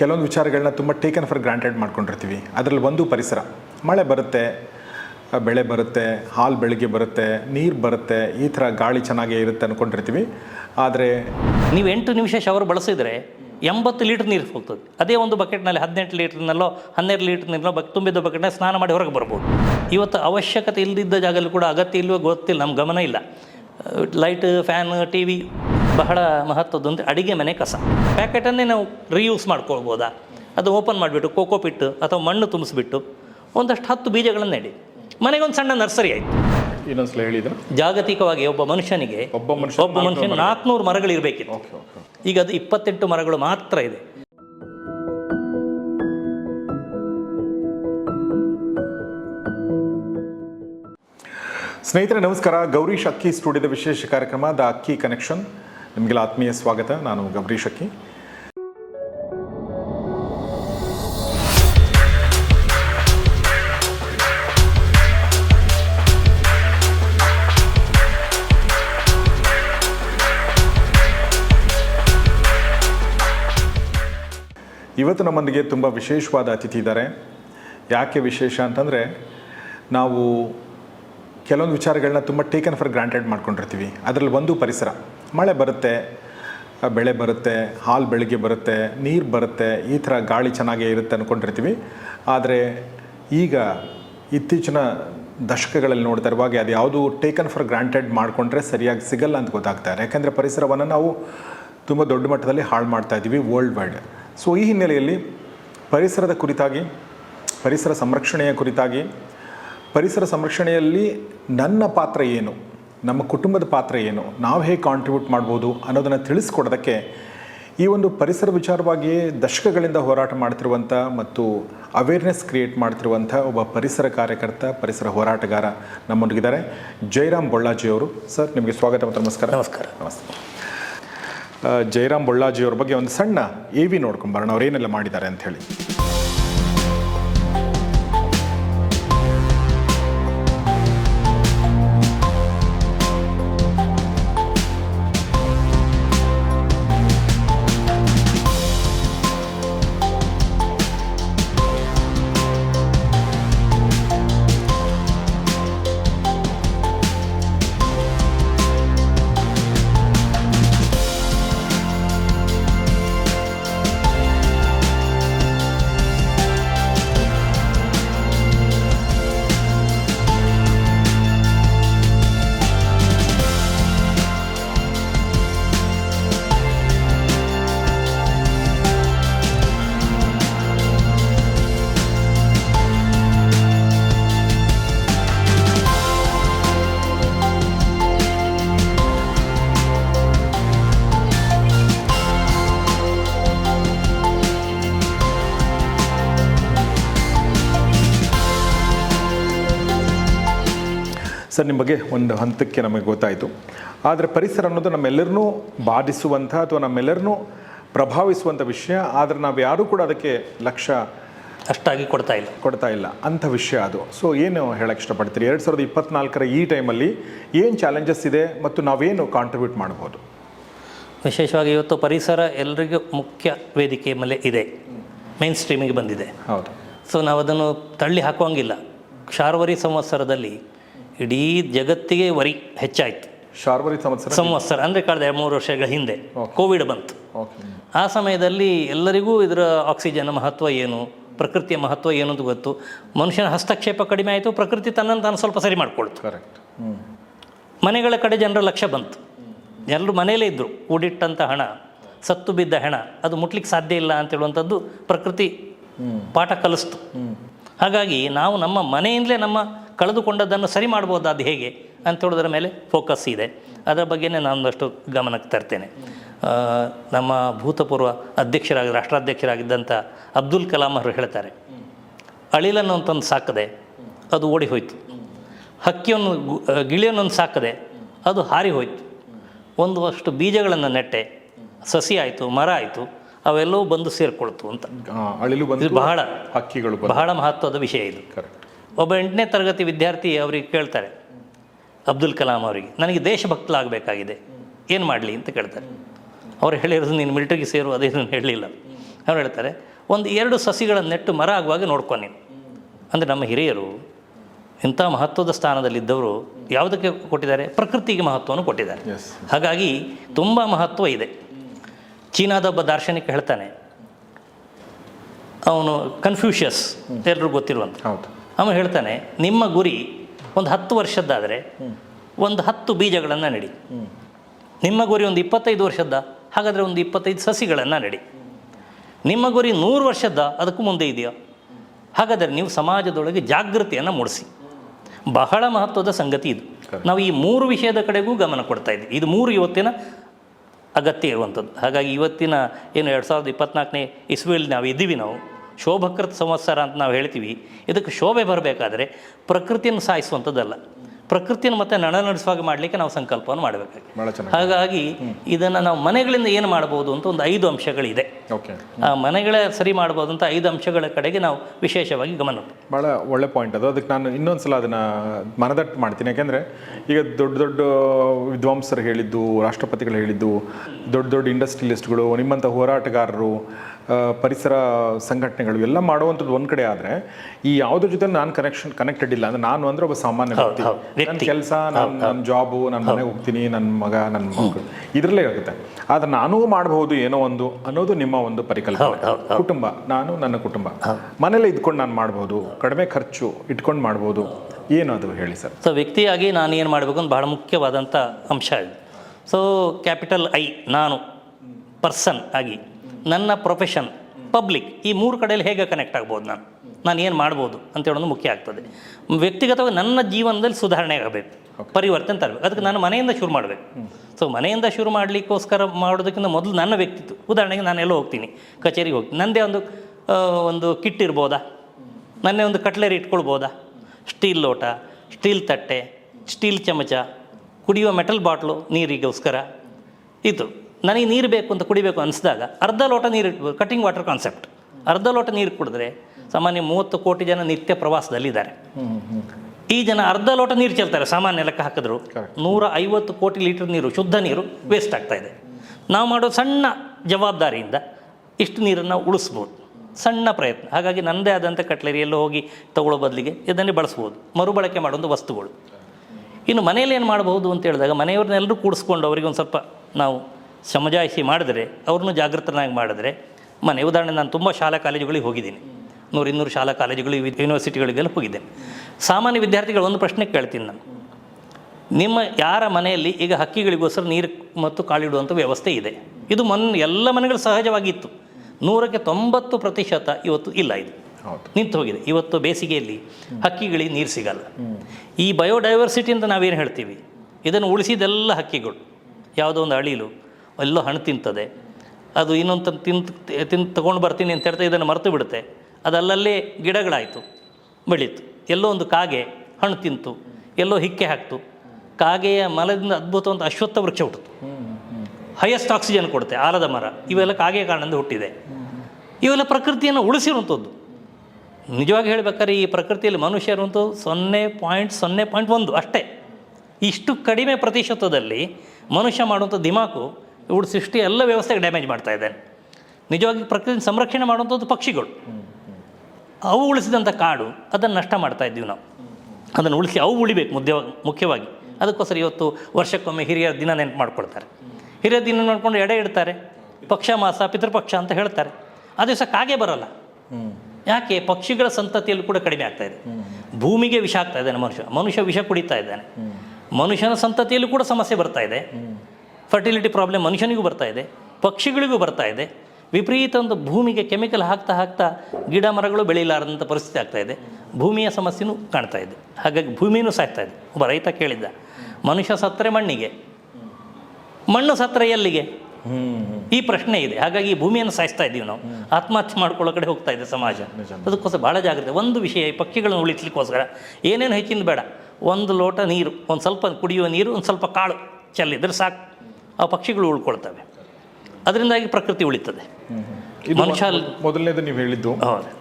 ಕೆಲವೊಂದು ವಿಚಾರಗಳನ್ನ ತುಂಬ ಟೇಕನ್ ಫಾರ್ ಗ್ರಾಂಟೆಡ್ ಮಾಡ್ಕೊಂಡಿರ್ತೀವಿ. ಅದರಲ್ಲಿ ಒಂದು ಪರಿಸರ. ಮಳೆ ಬರುತ್ತೆ, ಬೆಳೆ ಬರುತ್ತೆ, ಹಾಲು ಬೆಳಗ್ಗೆ ಬರುತ್ತೆ, ನೀರು ಬರುತ್ತೆ, ಈ ಥರ ಗಾಳಿ ಚೆನ್ನಾಗೇ ಇರುತ್ತೆ ಅಂದ್ಕೊಂಡಿರ್ತೀವಿ ಆದರೆ ನೀವು ಎಂಟು ನಿಮಿಷ ಶವರ್ ಬಳಸಿದರೆ ಎಂಬತ್ತು ಲೀಟ್ರ್ ನೀರು ಹೋಗ್ತದೆ. ಅದೇ ಒಂದು ಬಕೆಟ್ನಲ್ಲಿ ಹದಿನೆಂಟು ಲೀಟ್ರ್ನಲ್ಲೋ, ಹನ್ನೆರಡು ಲೀಟ್ರ್ ನೀರಲ್ಲೋ ಬಕ್ ತುಂಬಿದ್ದ ಬಕೆಟ್ನ ಸ್ನಾನ ಮಾಡಿ ಹೊರಗೆ ಬರ್ಬೋದು. ಇವತ್ತು ಅವಶ್ಯಕತೆ ಇಲ್ಲದಿದ್ದ ಜಾಗದಲ್ಲಿ ಕೂಡ ಅಗತ್ಯ ಇಲ್ವೋ ಗೊತ್ತಿಲ್ಲ ನಮ್ಮ ಗಮನ ಇಲ್ಲ. ಲೈಟ್ ಫ್ಯಾನ್ ಟಿ ವಿ ಬಹಳ ಮಹತ್ವದ್ದು ಅಂದರೆ ಅಡುಗೆ ಮನೆ ಕಸ. ಪ್ಯಾಕೆಟನ್ನೇ ನಾವು ರೀಯೂಸ್ ಮಾಡ್ಕೊಳ್ಬೋದಾ? ಅದು ಓಪನ್ ಮಾಡಿಬಿಟ್ಟು ಕೋಕೋ ಪಿಟ್ಟು ಅಥವಾ ಮಣ್ಣು ತುಂಬಿಸ್ಬಿಟ್ಟು ಒಂದಷ್ಟು ಹತ್ತು ಬೀಜಗಳನ್ನು ನೆಡಿ. ಮನೆಗೆ ಒಂದು ಸಣ್ಣ ನರ್ಸರಿ ಆಯಿತು. ಇನ್ನೊಂದ್ಸಲ ಹೇಳಿದ್ರು? ಜಾಗತಿಕವಾಗಿ ಒಬ್ಬ ಮನುಷ್ಯನಿಗೆ ಒಬ್ಬ ಮನುಷ್ಯ ಒಬ್ಬ ಮನುಷ್ಯನ ನಾಲ್ಕುನೂರು ಮರಗಳು. ಇರಬೇಕಿತ್ತು ಓಕೆ ಓಕೆ ಈಗ ಅದು ಇಪ್ಪತ್ತೆಂಟು ಮರಗಳು ಮಾತ್ರ ಇದೆ. ಸ್ನೇಹಿತರೆ ನಮಸ್ಕಾರ. ಗೌರೀಶ್ ಅಕ್ಕಿ ಸ್ಟುಡಿಯೋದ ವಿಶೇಷ ಕಾರ್ಯಕ್ರಮ ದ ಅಕ್ಕಿ ಕನೆಕ್ಷನ್ ನಿಮಗೆಲ್ಲ ಆತ್ಮೀಯ ಸ್ವಾಗತ. ನಾನು ಗೌರೀಶ್ ಅಕ್ಕಿ ಇವತ್ತು ನಮ್ಮೊಂದಿಗೆ ತುಂಬ ವಿಶೇಷವಾದ ಅತಿಥಿ ಇದ್ದಾರೆ. ಯಾಕೆ ವಿಶೇಷ ಅಂತಂದರೆ, ನಾವು ಕೆಲವೊಂದು ವಿಚಾರಗಳನ್ನ ತುಂಬ ಟೇಕನ್ ಫಾರ್ ಗ್ರಾಂಟೆಡ್ ಮಾಡ್ಕೊಂಡಿರ್ತೀವಿ. ಅದರಲ್ಲಿ ಒಂದು ಪರಿಸರ. ಮಳೆ ಬರುತ್ತೆ, ಬೆಳೆ ಬರುತ್ತೆ, ಹಾಲು ಬೆಳಗ್ಗೆ ಬರುತ್ತೆ, ನೀರು ಬರುತ್ತೆ, ಈ ಥರ ಗಾಳಿ ಚೆನ್ನಾಗೇ ಇರುತ್ತೆ ಅಂದ್ಕೊಂಡಿರ್ತೀವಿ ಆದರೆ ಈಗ ಇತ್ತೀಚಿನ ದಶಕಗಳಲ್ಲಿ ನೋಡ್ತಾ ಇರುವಾಗ ಅದು ಯಾವುದು ಟೇಕನ್ ಫಾರ್ ಗ್ರಾಂಟೆಡ್ ಮಾಡಿಕೊಂಡ್ರೆ ಸರಿಯಾಗಿ ಸಿಗಲ್ಲ ಅಂತ ಗೊತ್ತಾಗ್ತಾ ಇದೆ ಯಾಕೆಂದರೆ ಪರಿಸರವನ್ನು ನಾವು ತುಂಬ ದೊಡ್ಡ ಮಟ್ಟದಲ್ಲಿ ಹಾಳು ಮಾಡ್ತಾ ಇದ್ದೀವಿ ವರ್ಲ್ಡ್ ವೈಡ್ ಸೊ ಈ ಹಿನ್ನೆಲೆಯಲ್ಲಿ ಪರಿಸರದ ಕುರಿತಾಗಿ, ಪರಿಸರ ಸಂರಕ್ಷಣೆಯ ಕುರಿತಾಗಿ, ಪರಿಸರ ಸಂರಕ್ಷಣೆಯಲ್ಲಿ ನನ್ನ ಪಾತ್ರ ಏನು? ನಮ್ಮ ಕುಟುಂಬದ ಪಾತ್ರ ಏನು? ನಾವು ಹೇಗೆ ಕಾಂಟ್ರಿಬ್ಯೂಟ್ ಮಾಡ್ಬೋದು ಅನ್ನೋದನ್ನು ತಿಳಿಸ್ಕೊಡೋದಕ್ಕೆ ಈ ಒಂದು ಪರಿಸರ ವಿಚಾರವಾಗಿ ದಶಕಗಳಿಂದ ಹೋರಾಟ ಮಾಡ್ತಿರುವಂಥ ಮತ್ತು ಅವೇರ್ನೆಸ್ ಕ್ರಿಯೇಟ್ ಮಾಡ್ತಿರುವಂಥ ಒಬ್ಬ ಪರಿಸರ ಕಾರ್ಯಕರ್ತ ಪರಿಸರ ಹೋರಾಟಗಾರ ನಮ್ಮೊಂದಿಗಿದ್ದಾರೆ. ಜಯರಾಮ್ ಬೊಳ್ಳಾಜಿ ಅವರು ಸರ್ ನಿಮಗೆ ಸ್ವಾಗತ ಮತ್ತು ನಮಸ್ಕಾರ. ನಮಸ್ಕಾರ. ನಮಸ್ತೆ. ಜೈರಾಮ್ ಜಯರಾಮ್ ಬೊಳ್ಳಾಜಿಯವ್ರ ಬಗ್ಗೆ ಒಂದು ಸಣ್ಣ ಎ ವಿ ನೋಡ್ಕೊಂಬರೋಣ. ಅವ್ರು ಏನೆಲ್ಲ ಮಾಡಿದ್ದಾರೆ ಅಂತ ಸರ್ ನಿಮ್ಮ ಬಗ್ಗೆ ಒಂದು ಹಂತಕ್ಕೆ ನಮಗೆ ಗೊತ್ತಾಯಿತು. ಆದರೆ ಪರಿಸರ ಅನ್ನೋದು ನಮ್ಮೆಲ್ಲರನ್ನೂ ಬಾಧಿಸುವಂಥ ಅಥವಾ ನಮ್ಮೆಲ್ಲರನ್ನೂ ಪ್ರಭಾವಿಸುವಂಥ ವಿಷಯ. ಆದರೆ ನಾವು ಯಾರೂ ಕೂಡ ಅದಕ್ಕೆ ಲಕ್ಷ್ಯ ಅಷ್ಟಾಗಿ ಕೊಡ್ತಾ ಇಲ್ಲ. ಕೊಡ್ತಾ ಇಲ್ಲ. ಅಂಥ ವಿಷಯ ಅದು. ಸೊ ಏನು ಹೇಳಕ್ಕೆ ಇಷ್ಟಪಡ್ತೀರಿ? ಎರಡು ಸಾವಿರದ ಇಪ್ಪತ್ನಾಲ್ಕರ ಈ ಟೈಮಲ್ಲಿ ಏನು ಚಾಲೆಂಜಸ್ ಇದೆ ಮತ್ತು ನಾವೇನು ಕಾಂಟ್ರಿಬ್ಯೂಟ್ ಮಾಡ್ಬೋದು? ವಿಶೇಷವಾಗಿ ಇವತ್ತು ಪರಿಸರ ಎಲ್ಲರಿಗೂ ಮುಖ್ಯ ವೇದಿಕೆ ಮೇಲೆ ಇದೆ. ಮೇನ್ ಸ್ಟ್ರೀಮಿಗೆ ಬಂದಿದೆ. ಹೌದು. ಸೊ ನಾವು ಅದನ್ನು ತಳ್ಳಿ ಹಾಕುವಂಗಿಲ್ಲ. ಶಾರ್ವರಿ ಸಂವತ್ಸರದಲ್ಲಿ ಇಡೀ ಜಗತ್ತಿಗೆ ವರಿ ಹೆಚ್ಚಾಯಿತು. ಶಾರ್ವರಿ ಸಂವತ್ಸರ ಸಂವತ್ಸರ ಅಂದರೆ ಕಳೆದ ಎರಡು ಮೂರು ವರ್ಷಗಳ ಹಿಂದೆ ಕೋವಿಡ್ ಬಂತು. ಆ ಸಮಯದಲ್ಲಿ ಎಲ್ಲರಿಗೂ ಇದರ ಆಕ್ಸಿಜನ್ ಮಹತ್ವ ಏನು ಪ್ರಕೃತಿಯ ಮಹತ್ವ ಏನು ಅಂತ ಗೊತ್ತು. ಮನುಷ್ಯನ ಹಸ್ತಕ್ಷೇಪ ಕಡಿಮೆ ಆಯಿತು ಪ್ರಕೃತಿ ತನ್ನನ್ನು ತಾನು ಸ್ವಲ್ಪ ಸರಿ ಮಾಡಿಕೊಳ್ತು. ಕರೆಕ್ಟ್ ಮನೆಗಳ ಕಡೆ ಜನರ ಲಕ್ಷ್ಯ ಬಂತು. ಎಲ್ಲರೂ ಮನೆಯಲ್ಲೇ ಇದ್ದರು ಕೂಡಿಟ್ಟಂಥ ಹಣ ಸತ್ತು ಬಿದ್ದ ಹಣ ಅದು ಮುಟ್ಲಿಕ್ಕೆ ಸಾಧ್ಯ ಇಲ್ಲ ಅಂತ ಹೇಳುವಂಥದ್ದು ಪ್ರಕೃತಿ ಪಾಠ ಕಲಿಸ್ತು. ಹಾಗಾಗಿ ನಾವು ನಮ್ಮ ಮನೆಯಿಂದಲೇ ನಮ್ಮ ಕಳೆದುಕೊಂಡದ್ದನ್ನು ಸರಿ ಮಾಡ್ಬೋದು ಅದು ಹೇಗೆ ಅಂತ ಹೇಳೋದ್ರ ಮೇಲೆ ಫೋಕಸ್ ಇದೆ. ಅದರ ಬಗ್ಗೆನೇ ನಾನೊಂದಷ್ಟು ಗಮನಕ್ಕೆ ತರ್ತೇನೆ. ನಮ್ಮ ಭೂತಪೂರ್ವ ಅಧ್ಯಕ್ಷರಾಗಿ ರಾಷ್ಟ್ರಾಧ್ಯಕ್ಷರಾಗಿದ್ದಂಥ ಅಬ್ದುಲ್ ಕಲಾಂ ಅವರು ಹೇಳ್ತಾರೆ ಅಳಿಲನ್ನು ಅಂತಂದು ಸಾಕದೆ ಅದು ಓಡಿ ಹೋಯ್ತು. ಹಕ್ಕಿಯನ್ನು ಗಿಳಿಯನ್ನೊಂದು ಸಾಕದೆ ಅದು ಹಾರಿ ಹೋಯ್ತು. ಒಂದು ಅಷ್ಟು ಬೀಜಗಳನ್ನು ನೆಟ್ಟೆ ಸಸಿ ಆಯಿತು ಮರ ಆಯಿತು ಅವೆಲ್ಲವೂ ಬಂದು ಸೇರಿಕೊಳ್ತು ಅಂತ. ಬಹಳ ಹಕ್ಕಿಗಳು ಬಹಳ ಮಹತ್ವದ ವಿಷಯ ಇದು. ಕರೆಕ್ಟ್ ಒಬ್ಬ ಎಂಟನೇ ತರಗತಿ ವಿದ್ಯಾರ್ಥಿ ಅವರಿಗೆ ಕೇಳ್ತಾರೆ ಅಬ್ದುಲ್ ಕಲಾಂ ಅವರಿಗೆ ನನಗೆ ದೇಶಭಕ್ತಲಾಗಬೇಕಾಗಿದೆ ಏನು ಮಾಡಲಿ? ಅಂತ ಕೇಳ್ತಾರೆ. ಅವ್ರು ಹೇಳಿರೋದು ನೀನು ಮಿಲಿಟರಿಗೆ ಸೇರು ಅದೇನು ಹೇಳಲಿಲ್ಲ. ಅವ್ರು ಹೇಳ್ತಾರೆ ಒಂದು ಎರಡು ಸಸಿಗಳನ್ನು ನೆಟ್ಟು ಮರ ಆಗುವಾಗ ನೋಡ್ಕೊ ನೀನು. ಅಂದರೆ ನಮ್ಮ ಹಿರಿಯರು ಇಂಥ ಮಹತ್ವದ ಸ್ಥಾನದಲ್ಲಿದ್ದವರು ಯಾವುದಕ್ಕೆ ಕೊಟ್ಟಿದ್ದಾರೆ? ಪ್ರಕೃತಿಗೆ ಮಹತ್ವವನ್ನು ಕೊಟ್ಟಿದ್ದಾರೆ. ಹಾಗಾಗಿ ತುಂಬ ಮಹತ್ವ ಇದೆ. ಚೀನಾದ ಒಬ್ಬ ದಾರ್ಶನಿಕ ಹೇಳ್ತಾನೆ ಅವನು ಕನ್ಫ್ಯೂಷಿಯಸ್ ಎಲ್ಲರಿಗೂ ಗೊತ್ತಿರುವಂಥ ಹೌದು. ಅವನು ಹೇಳ್ತಾನೆ ನಿಮ್ಮ ಗುರಿ ಒಂದು ಹತ್ತು ವರ್ಷದ್ದಾದರೆ ಒಂದು ಹತ್ತು ಬೀಜಗಳನ್ನು ನೆಡಿ. ನಿಮ್ಮ ಗುರಿ ಒಂದು ಇಪ್ಪತ್ತೈದು ವರ್ಷದ್ದ ಹಾಗಾದರೆ ಒಂದು ಇಪ್ಪತ್ತೈದು ಸಸಿಗಳನ್ನು ನೆಡಿ. ನಿಮ್ಮ ಗುರಿ ನೂರು ವರ್ಷದ್ದ ಅದಕ್ಕೂ ಮುಂದೆ ಇದೆಯಾ? ಹಾಗಾದರೆ ನೀವು ಸಮಾಜದೊಳಗೆ ಜಾಗೃತಿಯನ್ನು ಮೂಡಿಸಿ. ಬಹಳ ಮಹತ್ವದ ಸಂಗತಿ ಇದು. ನಾವು ಈ ಮೂರು ವಿಷಯದ ಕಡೆಗೂ ಗಮನ ಕೊಡ್ತಾ ಇದ್ದೀವಿ. ಇದು ಮೂರು ಇವತ್ತಿನ ಅಗತ್ಯ ಇರುವಂಥದ್ದು. ಹಾಗಾಗಿ ಇವತ್ತಿನ ಏನು ಎರಡು ಸಾವಿರದ ಇಪ್ಪತ್ನಾಲ್ಕನೇ ಇಸ್ವಿಯಲ್ಲಿ ನಾವು ಇದ್ದೀವಿ ನಾವು. ಶೋಭಕೃತ ಸಂವತ್ಸರ ಅಂತ ನಾವು ಹೇಳ್ತೀವಿ. ಇದಕ್ಕೆ ಶೋಭೆ ಬರಬೇಕಾದ್ರೆ ಪ್ರಕೃತಿಯನ್ನು ಸಾಯಿಸುವಂಥದ್ದಲ್ಲ. ಪ್ರಕೃತಿಯನ್ನು ಮತ್ತೆ ನಡನಡಿಸುವಾಗ ಮಾಡಲಿಕ್ಕೆ ನಾವು ಸಂಕಲ್ಪವನ್ನು ಮಾಡಬೇಕಾಗಿ ಭಾಳ ಚೆನ್ನಾಗಿ ಹಾಗಾಗಿ ಇದನ್ನು ನಾವು ಮನೆಗಳಿಂದ ಏನು ಮಾಡ್ಬೋದು ಅಂತ ಒಂದು ಐದು ಅಂಶಗಳಿದೆ. ಓಕೆ. ಆ ಮನೆಗಳ ಸರಿ ಮಾಡ್ಬೋದು ಅಂತ ಐದು ಅಂಶಗಳ ಕಡೆಗೆ ನಾವು ವಿಶೇಷವಾಗಿ ಗಮನ ಭಾಳ ಒಳ್ಳೆ ಪಾಯಿಂಟ್ ಅದು. ಅದಕ್ಕೆ ನಾನು ಇನ್ನೊಂದು ಸಲ ಅದನ್ನು ಮನದಟ್ಟು ಮಾಡ್ತೀನಿ. ಯಾಕೆಂದರೆ ಈಗ ದೊಡ್ಡ ದೊಡ್ಡ ವಿದ್ವಾಂಸರು ಹೇಳಿದ್ದು ರಾಷ್ಟ್ರಪತಿಗಳು ಹೇಳಿದ್ದು ದೊಡ್ಡ ದೊಡ್ಡ ಇಂಡಸ್ಟ್ರಿಯಲಿಸ್ಟ್ಗಳು ನಿಮ್ಮಂಥ ಹೋರಾಟಗಾರರು ಪರಿಸರ ಸಂಘಟನೆಗಳು ಎಲ್ಲ ಮಾಡುವಂಥದ್ದು ಒಂದು ಕಡೆ ಆದರೆ ಈ ಯಾವುದ್ರ ಜೊತೆ ನಾನು ಕನೆಕ್ಷನ್ ಕನೆಕ್ಟೆಡ್ ಇಲ್ಲ ಅಂದ್ರೆ ನಾನು ಅಂದ್ರೆ ಒಬ್ಬ ಸಾಮಾನ್ಯ ವ್ಯಕ್ತಿ. ನನ್ನ ಕೆಲಸ ನನ್ನ ನನ್ನ ಜಾಬು ನನ್ನ ಮನೆಗೆ ಹೋಗ್ತೀನಿ ನನ್ನ ಮಗ ನನ್ನ ಮಕ್ಕಳು ಇದರಲ್ಲೇ ಆಗುತ್ತೆ. ಆದರೆ ನಾನೂ ಮಾಡಬಹುದು ಏನೋ ಒಂದು ಅನ್ನೋದು ನಿಮ್ಮ ಒಂದು ಪರಿಕಲ್ಪನೆ. ಕುಟುಂಬ ನಾನು ನನ್ನ ಕುಟುಂಬ. ಮನೇಲೆ ಇದ್ಕೊಂಡು ನಾನು ಮಾಡ್ಬೋದು ಕಡಿಮೆ ಖರ್ಚು ಇಟ್ಕೊಂಡು ಮಾಡ್ಬೋದು ಏನು ಅದು ಹೇಳಿ ಸರ್? ಸೊ ವ್ಯಕ್ತಿಯಾಗಿ ನಾನು ಏನು ಮಾಡಬೇಕು ಅಂತ ಬಹಳ ಮುಖ್ಯವಾದಂಥ ಅಂಶ ಇದು. ಸೊ ಕ್ಯಾಪಿಟಲ್ ಐ ನಾನು ಪರ್ಸನ್ ಆಗಿ. ನನ್ನ ಪ್ರೊಫೆಷನ್ ಪಬ್ಲಿಕ್ ಈ ಮೂರು ಕಡೆಯಲ್ಲಿ ಹೇಗೆ ಕನೆಕ್ಟ್ ಆಗ್ಬೋದು ನಾನು? ನಾನು ಏನು ಮಾಡ್ಬೋದು ಅಂತ ಹೇಳೋದು ಮುಖ್ಯ ಆಗ್ತದೆ. ವ್ಯಕ್ತಿಗತವಾಗಿ ನನ್ನ ಜೀವನದಲ್ಲಿ ಸುಧಾರಣೆ ಆಗಬೇಕು ಪರಿವರ್ತನೆ ತರಬೇಕು. ಅದಕ್ಕೆ ನಾನು ಮನೆಯಿಂದ ಶುರು ಮಾಡಬೇಕು. ಸೊ ಮನೆಯಿಂದ ಶುರು ಮಾಡಲಿಕ್ಕೋಸ್ಕರ ಮಾಡೋದಕ್ಕಿಂತ ಮೊದಲು ನನ್ನ ವ್ಯಕ್ತಿತ್ವ. ಉದಾಹರಣೆಗೆ ನಾನು ಎಲ್ಲೋ ಹೋಗ್ತೀನಿ ಕಚೇರಿಗೆ ಹೋಗ್ತೀನಿ. ನನ್ನದೇ ಒಂದು ಒಂದು ಕಿಟ್ ಇರ್ಬೋದಾ? ನನ್ನೇ ಒಂದು ಕಟ್ಲೆರಿ ಇಟ್ಕೊಳ್ಬೋದಾ? ಸ್ಟೀಲ್ ಲೋಟ ಸ್ಟೀಲ್ ತಟ್ಟೆ ಸ್ಟೀಲ್ ಚಮಚ ಕುಡಿಯುವ ಮೆಟಲ್ ಬಾಟ್ಲು ನೀರಿಗೋಸ್ಕರ. ಇದು. ನನಗೆ ನೀರು ಬೇಕು ಅಂತ ಕುಡಿಬೇಕು ಅನಿಸಿದಾಗ ಅರ್ಧ ಲೋಟ ನೀರು ಇಟ್ಬೋದು ಕಟಿಂಗ್ ವಾಟರ್ ಕಾನ್ಸೆಪ್ಟ್ ಅರ್ಧ ಲೋಟ ನೀರು ಕುಡಿದ್ರೆ ಸಾಮಾನ್ಯ ಮೂವತ್ತು ಕೋಟಿ ಜನ ನಿತ್ಯ ಪ್ರವಾಸದಲ್ಲಿದ್ದಾರೆ. ಈ ಜನ ಅರ್ಧ ಲೋಟ ನೀರು ಚೆಲ್ತಾರೆ ಸಾಮಾನ್ಯ ಲೆಕ್ಕ ಹಾಕಿದ್ರು. ನೂರ ಐವತ್ತು ಕೋಟಿ ಲೀಟರ್ ನೀರು ಶುದ್ಧ ನೀರು ವೇಸ್ಟ್ ಆಗ್ತಾ ಇದೆ. ನಾವು ಮಾಡೋ ಸಣ್ಣ ಜವಾಬ್ದಾರಿಯಿಂದ ಇಷ್ಟು ನೀರನ್ನು ಉಳಿಸ್ಬೋದು. ಸಣ್ಣ ಪ್ರಯತ್ನ. ಹಾಗಾಗಿ ನನ್ನದೇ ಆದಂಥ ಕಟ್ಲರಿಯಲ್ಲೂ ಎಲ್ಲೋ ಹೋಗಿ ತಗೊಳ್ಳೋ ಬದಲಿಗೆ ಇದನ್ನೇ ಬಳಸ್ಬೋದು. ಮರುಬಳಕೆ ಮಾಡೋದು ವಸ್ತುಗಳು. ಇನ್ನು ಮನೇಲಿ ಏನು ಮಾಡಬಹುದು ಅಂತ ಹೇಳಿದಾಗ ಮನೆಯವ್ರನ್ನೆಲ್ಲರೂ ಕೂಡಿಸ್ಕೊಂಡು ಅವರಿಗೆ ಒಂದು ಸ್ವಲ್ಪ ನಾವು ಸಮಜಾಯಿಸಿ ಮಾಡಿದ್ರೆ ಅವ್ರನ್ನೂ ಜಾಗೃತನಾಗಿ ಮಾಡಿದ್ರೆ ಮನೆ ಉದಾಹರಣೆ ನಾನು ತುಂಬ ಶಾಲಾ ಕಾಲೇಜುಗಳಿಗೆ ಹೋಗಿದ್ದೀನಿ. ನೂರು ಇನ್ನೂರು ಶಾಲಾ ಕಾಲೇಜುಗಳು ಯೂನಿವರ್ಸಿಟಿಗಳಿಗೆಲ್ಲ ಹೋಗಿದ್ದೇನೆ. ಸಾಮಾನ್ಯ ವಿದ್ಯಾರ್ಥಿಗಳು ಒಂದು ಪ್ರಶ್ನೆ ಕೇಳ್ತೀನಿ ನಾನು. ನಿಮ್ಮ ಯಾರ ಮನೆಯಲ್ಲಿ ಈಗ ಹಕ್ಕಿಗಳಿಗೋಸ್ಕರ ನೀರು ಮತ್ತು ಕಾಳಿಡುವಂಥ ವ್ಯವಸ್ಥೆ ಇದೆ? ಇದು ಮೊನ್ ಎಲ್ಲ ಮನೆಗಳು ಸಹಜವಾಗಿತ್ತು. ನೂರಕ್ಕೆ ತೊಂಬತ್ತು ಪ್ರತಿಶತ ಇವತ್ತು ಇಲ್ಲ ಇದು. ನಿಂತು ಹೋಗಿದೆ. ಇವತ್ತು ಬೇಸಿಗೆಯಲ್ಲಿ ಹಕ್ಕಿಗಳಿಗೆ ನೀರು ಸಿಗಲ್ಲ. ಈ ಬಯೋಡೈವರ್ಸಿಟಿ ಅಂತ ನಾವೇನು ಹೇಳ್ತೀವಿ? ಇದನ್ನು ಉಳಿಸಿದೆಲ್ಲ ಹಕ್ಕಿಗಳು. ಯಾವುದೋ ಒಂದು ಅಳಿಲು ಎಲ್ಲೋ ಹಣ್ಣು ತಿಂತದೆ. ಅದು ಇನ್ನೊಂದು ತಿಂತು ತಿಂದು ತೊಗೊಂಡು ಬರ್ತೀನಿ ಅಂತ ಹೇಳ್ತಾ ಇದನ್ನು ಮರೆತು ಬಿಡುತ್ತೆ. ಅದು ಅಲ್ಲಲ್ಲೇ ಗಿಡಗಳಾಯಿತು, ಬೆಳೀತು. ಎಲ್ಲೋ ಒಂದು ಕಾಗೆ ಹಣ್ಣು ತಿಂತು, ಎಲ್ಲೋ ಹಿಕ್ಕೆ ಹಾಕ್ತು. ಕಾಗೆಯ ಮಲದಿಂದ ಅದ್ಭುತವಂತ ಅಶ್ವತ್ಥ ವೃಕ್ಷ ಹುಟ್ಟಿತು ಹೈಯೆಸ್ಟ್ ಆಕ್ಸಿಜನ್ ಕೊಡುತ್ತೆ, ಆಲದ ಮರ. ಇವೆಲ್ಲ ಕಾಗೆ ಕಾರಣದಿಂದ ಹುಟ್ಟಿದೆ. ಇವೆಲ್ಲ ಪ್ರಕೃತಿಯನ್ನು ಉಳಿಸಿರುವಂಥದ್ದು. ನಿಜವಾಗಿ ಹೇಳ್ಬೇಕಾದ್ರೆ ಈ ಪ್ರಕೃತಿಯಲ್ಲಿ ಮನುಷ್ಯ ಇರುವಂಥದ್ದು ಸೊನ್ನೆ ಪಾಯಿಂಟ್ ಸೊನ್ನೆ ಪಾಯಿಂಟ್ ಒಂದು ಅಷ್ಟೇ. ಇಷ್ಟು ಕಡಿಮೆ ಪ್ರತಿಶತದಲ್ಲಿ ಮನುಷ್ಯ ಮಾಡುವಂಥ ದಿಮಾಕು ಇವ್ರ ಸೃಷ್ಟಿ ಎಲ್ಲ ವ್ಯವಸ್ಥೆಗೆ ಡ್ಯಾಮೇಜ್ ಮಾಡ್ತಾ ಇದ್ದಾನೆ. ನಿಜವಾಗಿ ಪ್ರಕೃತಿ ಸಂರಕ್ಷಣೆ ಮಾಡುವಂಥದ್ದು ಪಕ್ಷಿಗಳು. ಅವು ಉಳಿಸಿದಂಥ ಕಾಡು, ಅದನ್ನು ನಷ್ಟ ಮಾಡ್ತಾ ಇದ್ದೀವಿ ನಾವು. ಅದನ್ನು ಉಳಿಸಿ ಅವು ಉಳಿಬೇಕು ಮುದ್ಯ ಮುಖ್ಯವಾಗಿ. ಅದಕ್ಕೋಸ್ಕರ ಇವತ್ತು ವರ್ಷಕ್ಕೊಮ್ಮೆ ಹಿರಿಯರ ದಿನ ನೆನಪು ಮಾಡ್ಕೊಳ್ತಾರೆ. ಹಿರಿಯರ ದಿನ ನೋಡ್ಕೊಂಡು ಎಡೆ ಇಡ್ತಾರೆ. ಪಕ್ಷ ಮಾಸ, ಪಿತೃಪಕ್ಷ ಅಂತ ಹೇಳ್ತಾರೆ. ಆ ದಿವಸ ಕಾಗೆ ಬರಲ್ಲ. ಯಾಕೆ? ಪಕ್ಷಿಗಳ ಸಂತತಿಯಲ್ಲಿ ಕೂಡ ಕಡಿಮೆ ಆಗ್ತಾ ಇದೆ. ಭೂಮಿಗೆ ವಿಷ ಆಗ್ತಾ ಇದ್ದಾನೆ ಮನುಷ್ಯ. ಮನುಷ್ಯ ವಿಷ ಕುಡಿತಾ ಇದ್ದಾನೆ. ಮನುಷ್ಯನ ಸಂತತಿಯಲ್ಲೂ ಕೂಡ ಸಮಸ್ಯೆ ಬರ್ತಾ ಇದೆ. ಫರ್ಟಿಲಿಟಿ ಪ್ರಾಬ್ಲಮ್ ಮನುಷ್ಯನಿಗೂ ಬರ್ತಾ ಇದೆ ಪಕ್ಷಿಗಳಿಗೂ ಬರ್ತಾ ಇದೆ. ವಿಪರೀತ ಒಂದು ಭೂಮಿಗೆ ಕೆಮಿಕಲ್ ಹಾಕ್ತಾ ಹಾಕ್ತಾ ಗಿಡ ಮರಗಳು ಬೆಳೀಲಾರದಂಥ ಪರಿಸ್ಥಿತಿ ಆಗ್ತಾ ಇದೆ. ಭೂಮಿಯ ಸಮಸ್ಯೆನೂ ಕಾಣ್ತಾ ಇದೆ. ಹಾಗಾಗಿ ಭೂಮಿನೂ ಸಾಯ್ತಾ ಇದೆ. ಒಬ್ಬ ರೈತ ಕೇಳಿದ್ದ ಮನುಷ್ಯ ಸತ್ತರೆ ಮಣ್ಣಿಗೆ ಮಣ್ಣು ಸತ್ತರೆ ಎಲ್ಲಿಗೆ? ಈ ಪ್ರಶ್ನೆ ಇದೆ. ಹಾಗಾಗಿ ಭೂಮಿಯನ್ನು ಸಾಯಿಸ್ತಾ ಇದ್ದೀವಿ ನಾವು. ಆತ್ಮಹತ್ಯೆ ಮಾಡ್ಕೊಳ್ಳೋ ಕಡೆ ಹೋಗ್ತಾ ಇದೆ ಸಮಾಜ. ಅದಕ್ಕೋಸ್ಕರ ಭಾಳ ಜಾಗ್ರತೆ. ಒಂದು ವಿಷಯ ಈ ಪಕ್ಷಿಗಳನ್ನು ಉಳಿಸ್ಲಿಕ್ಕೋಸ್ಕರ ಏನೇನು ಹೆಚ್ಚಿನ ಬೇಡ. ಒಂದು ಲೋಟ ನೀರು ಒಂದು ಸ್ವಲ್ಪ ಕುಡಿಯುವ ನೀರು ಒಂದು ಸ್ವಲ್ಪ ಕಾಳು ಚೆಲ್ಲಿದ್ರೆ ಸಾಕು. ಆ ಪಕ್ಷಿಗಳು ಉಳ್ಕೊಳ್ತವೆ. ಅದರಿಂದಾಗಿ ಪ್ರಕೃತಿ ಉಳಿತದೆ. ಮನುಷ್ಯ ಮೊದಲನೇದು ನೀವು ಹೇಳಿದ್ದು.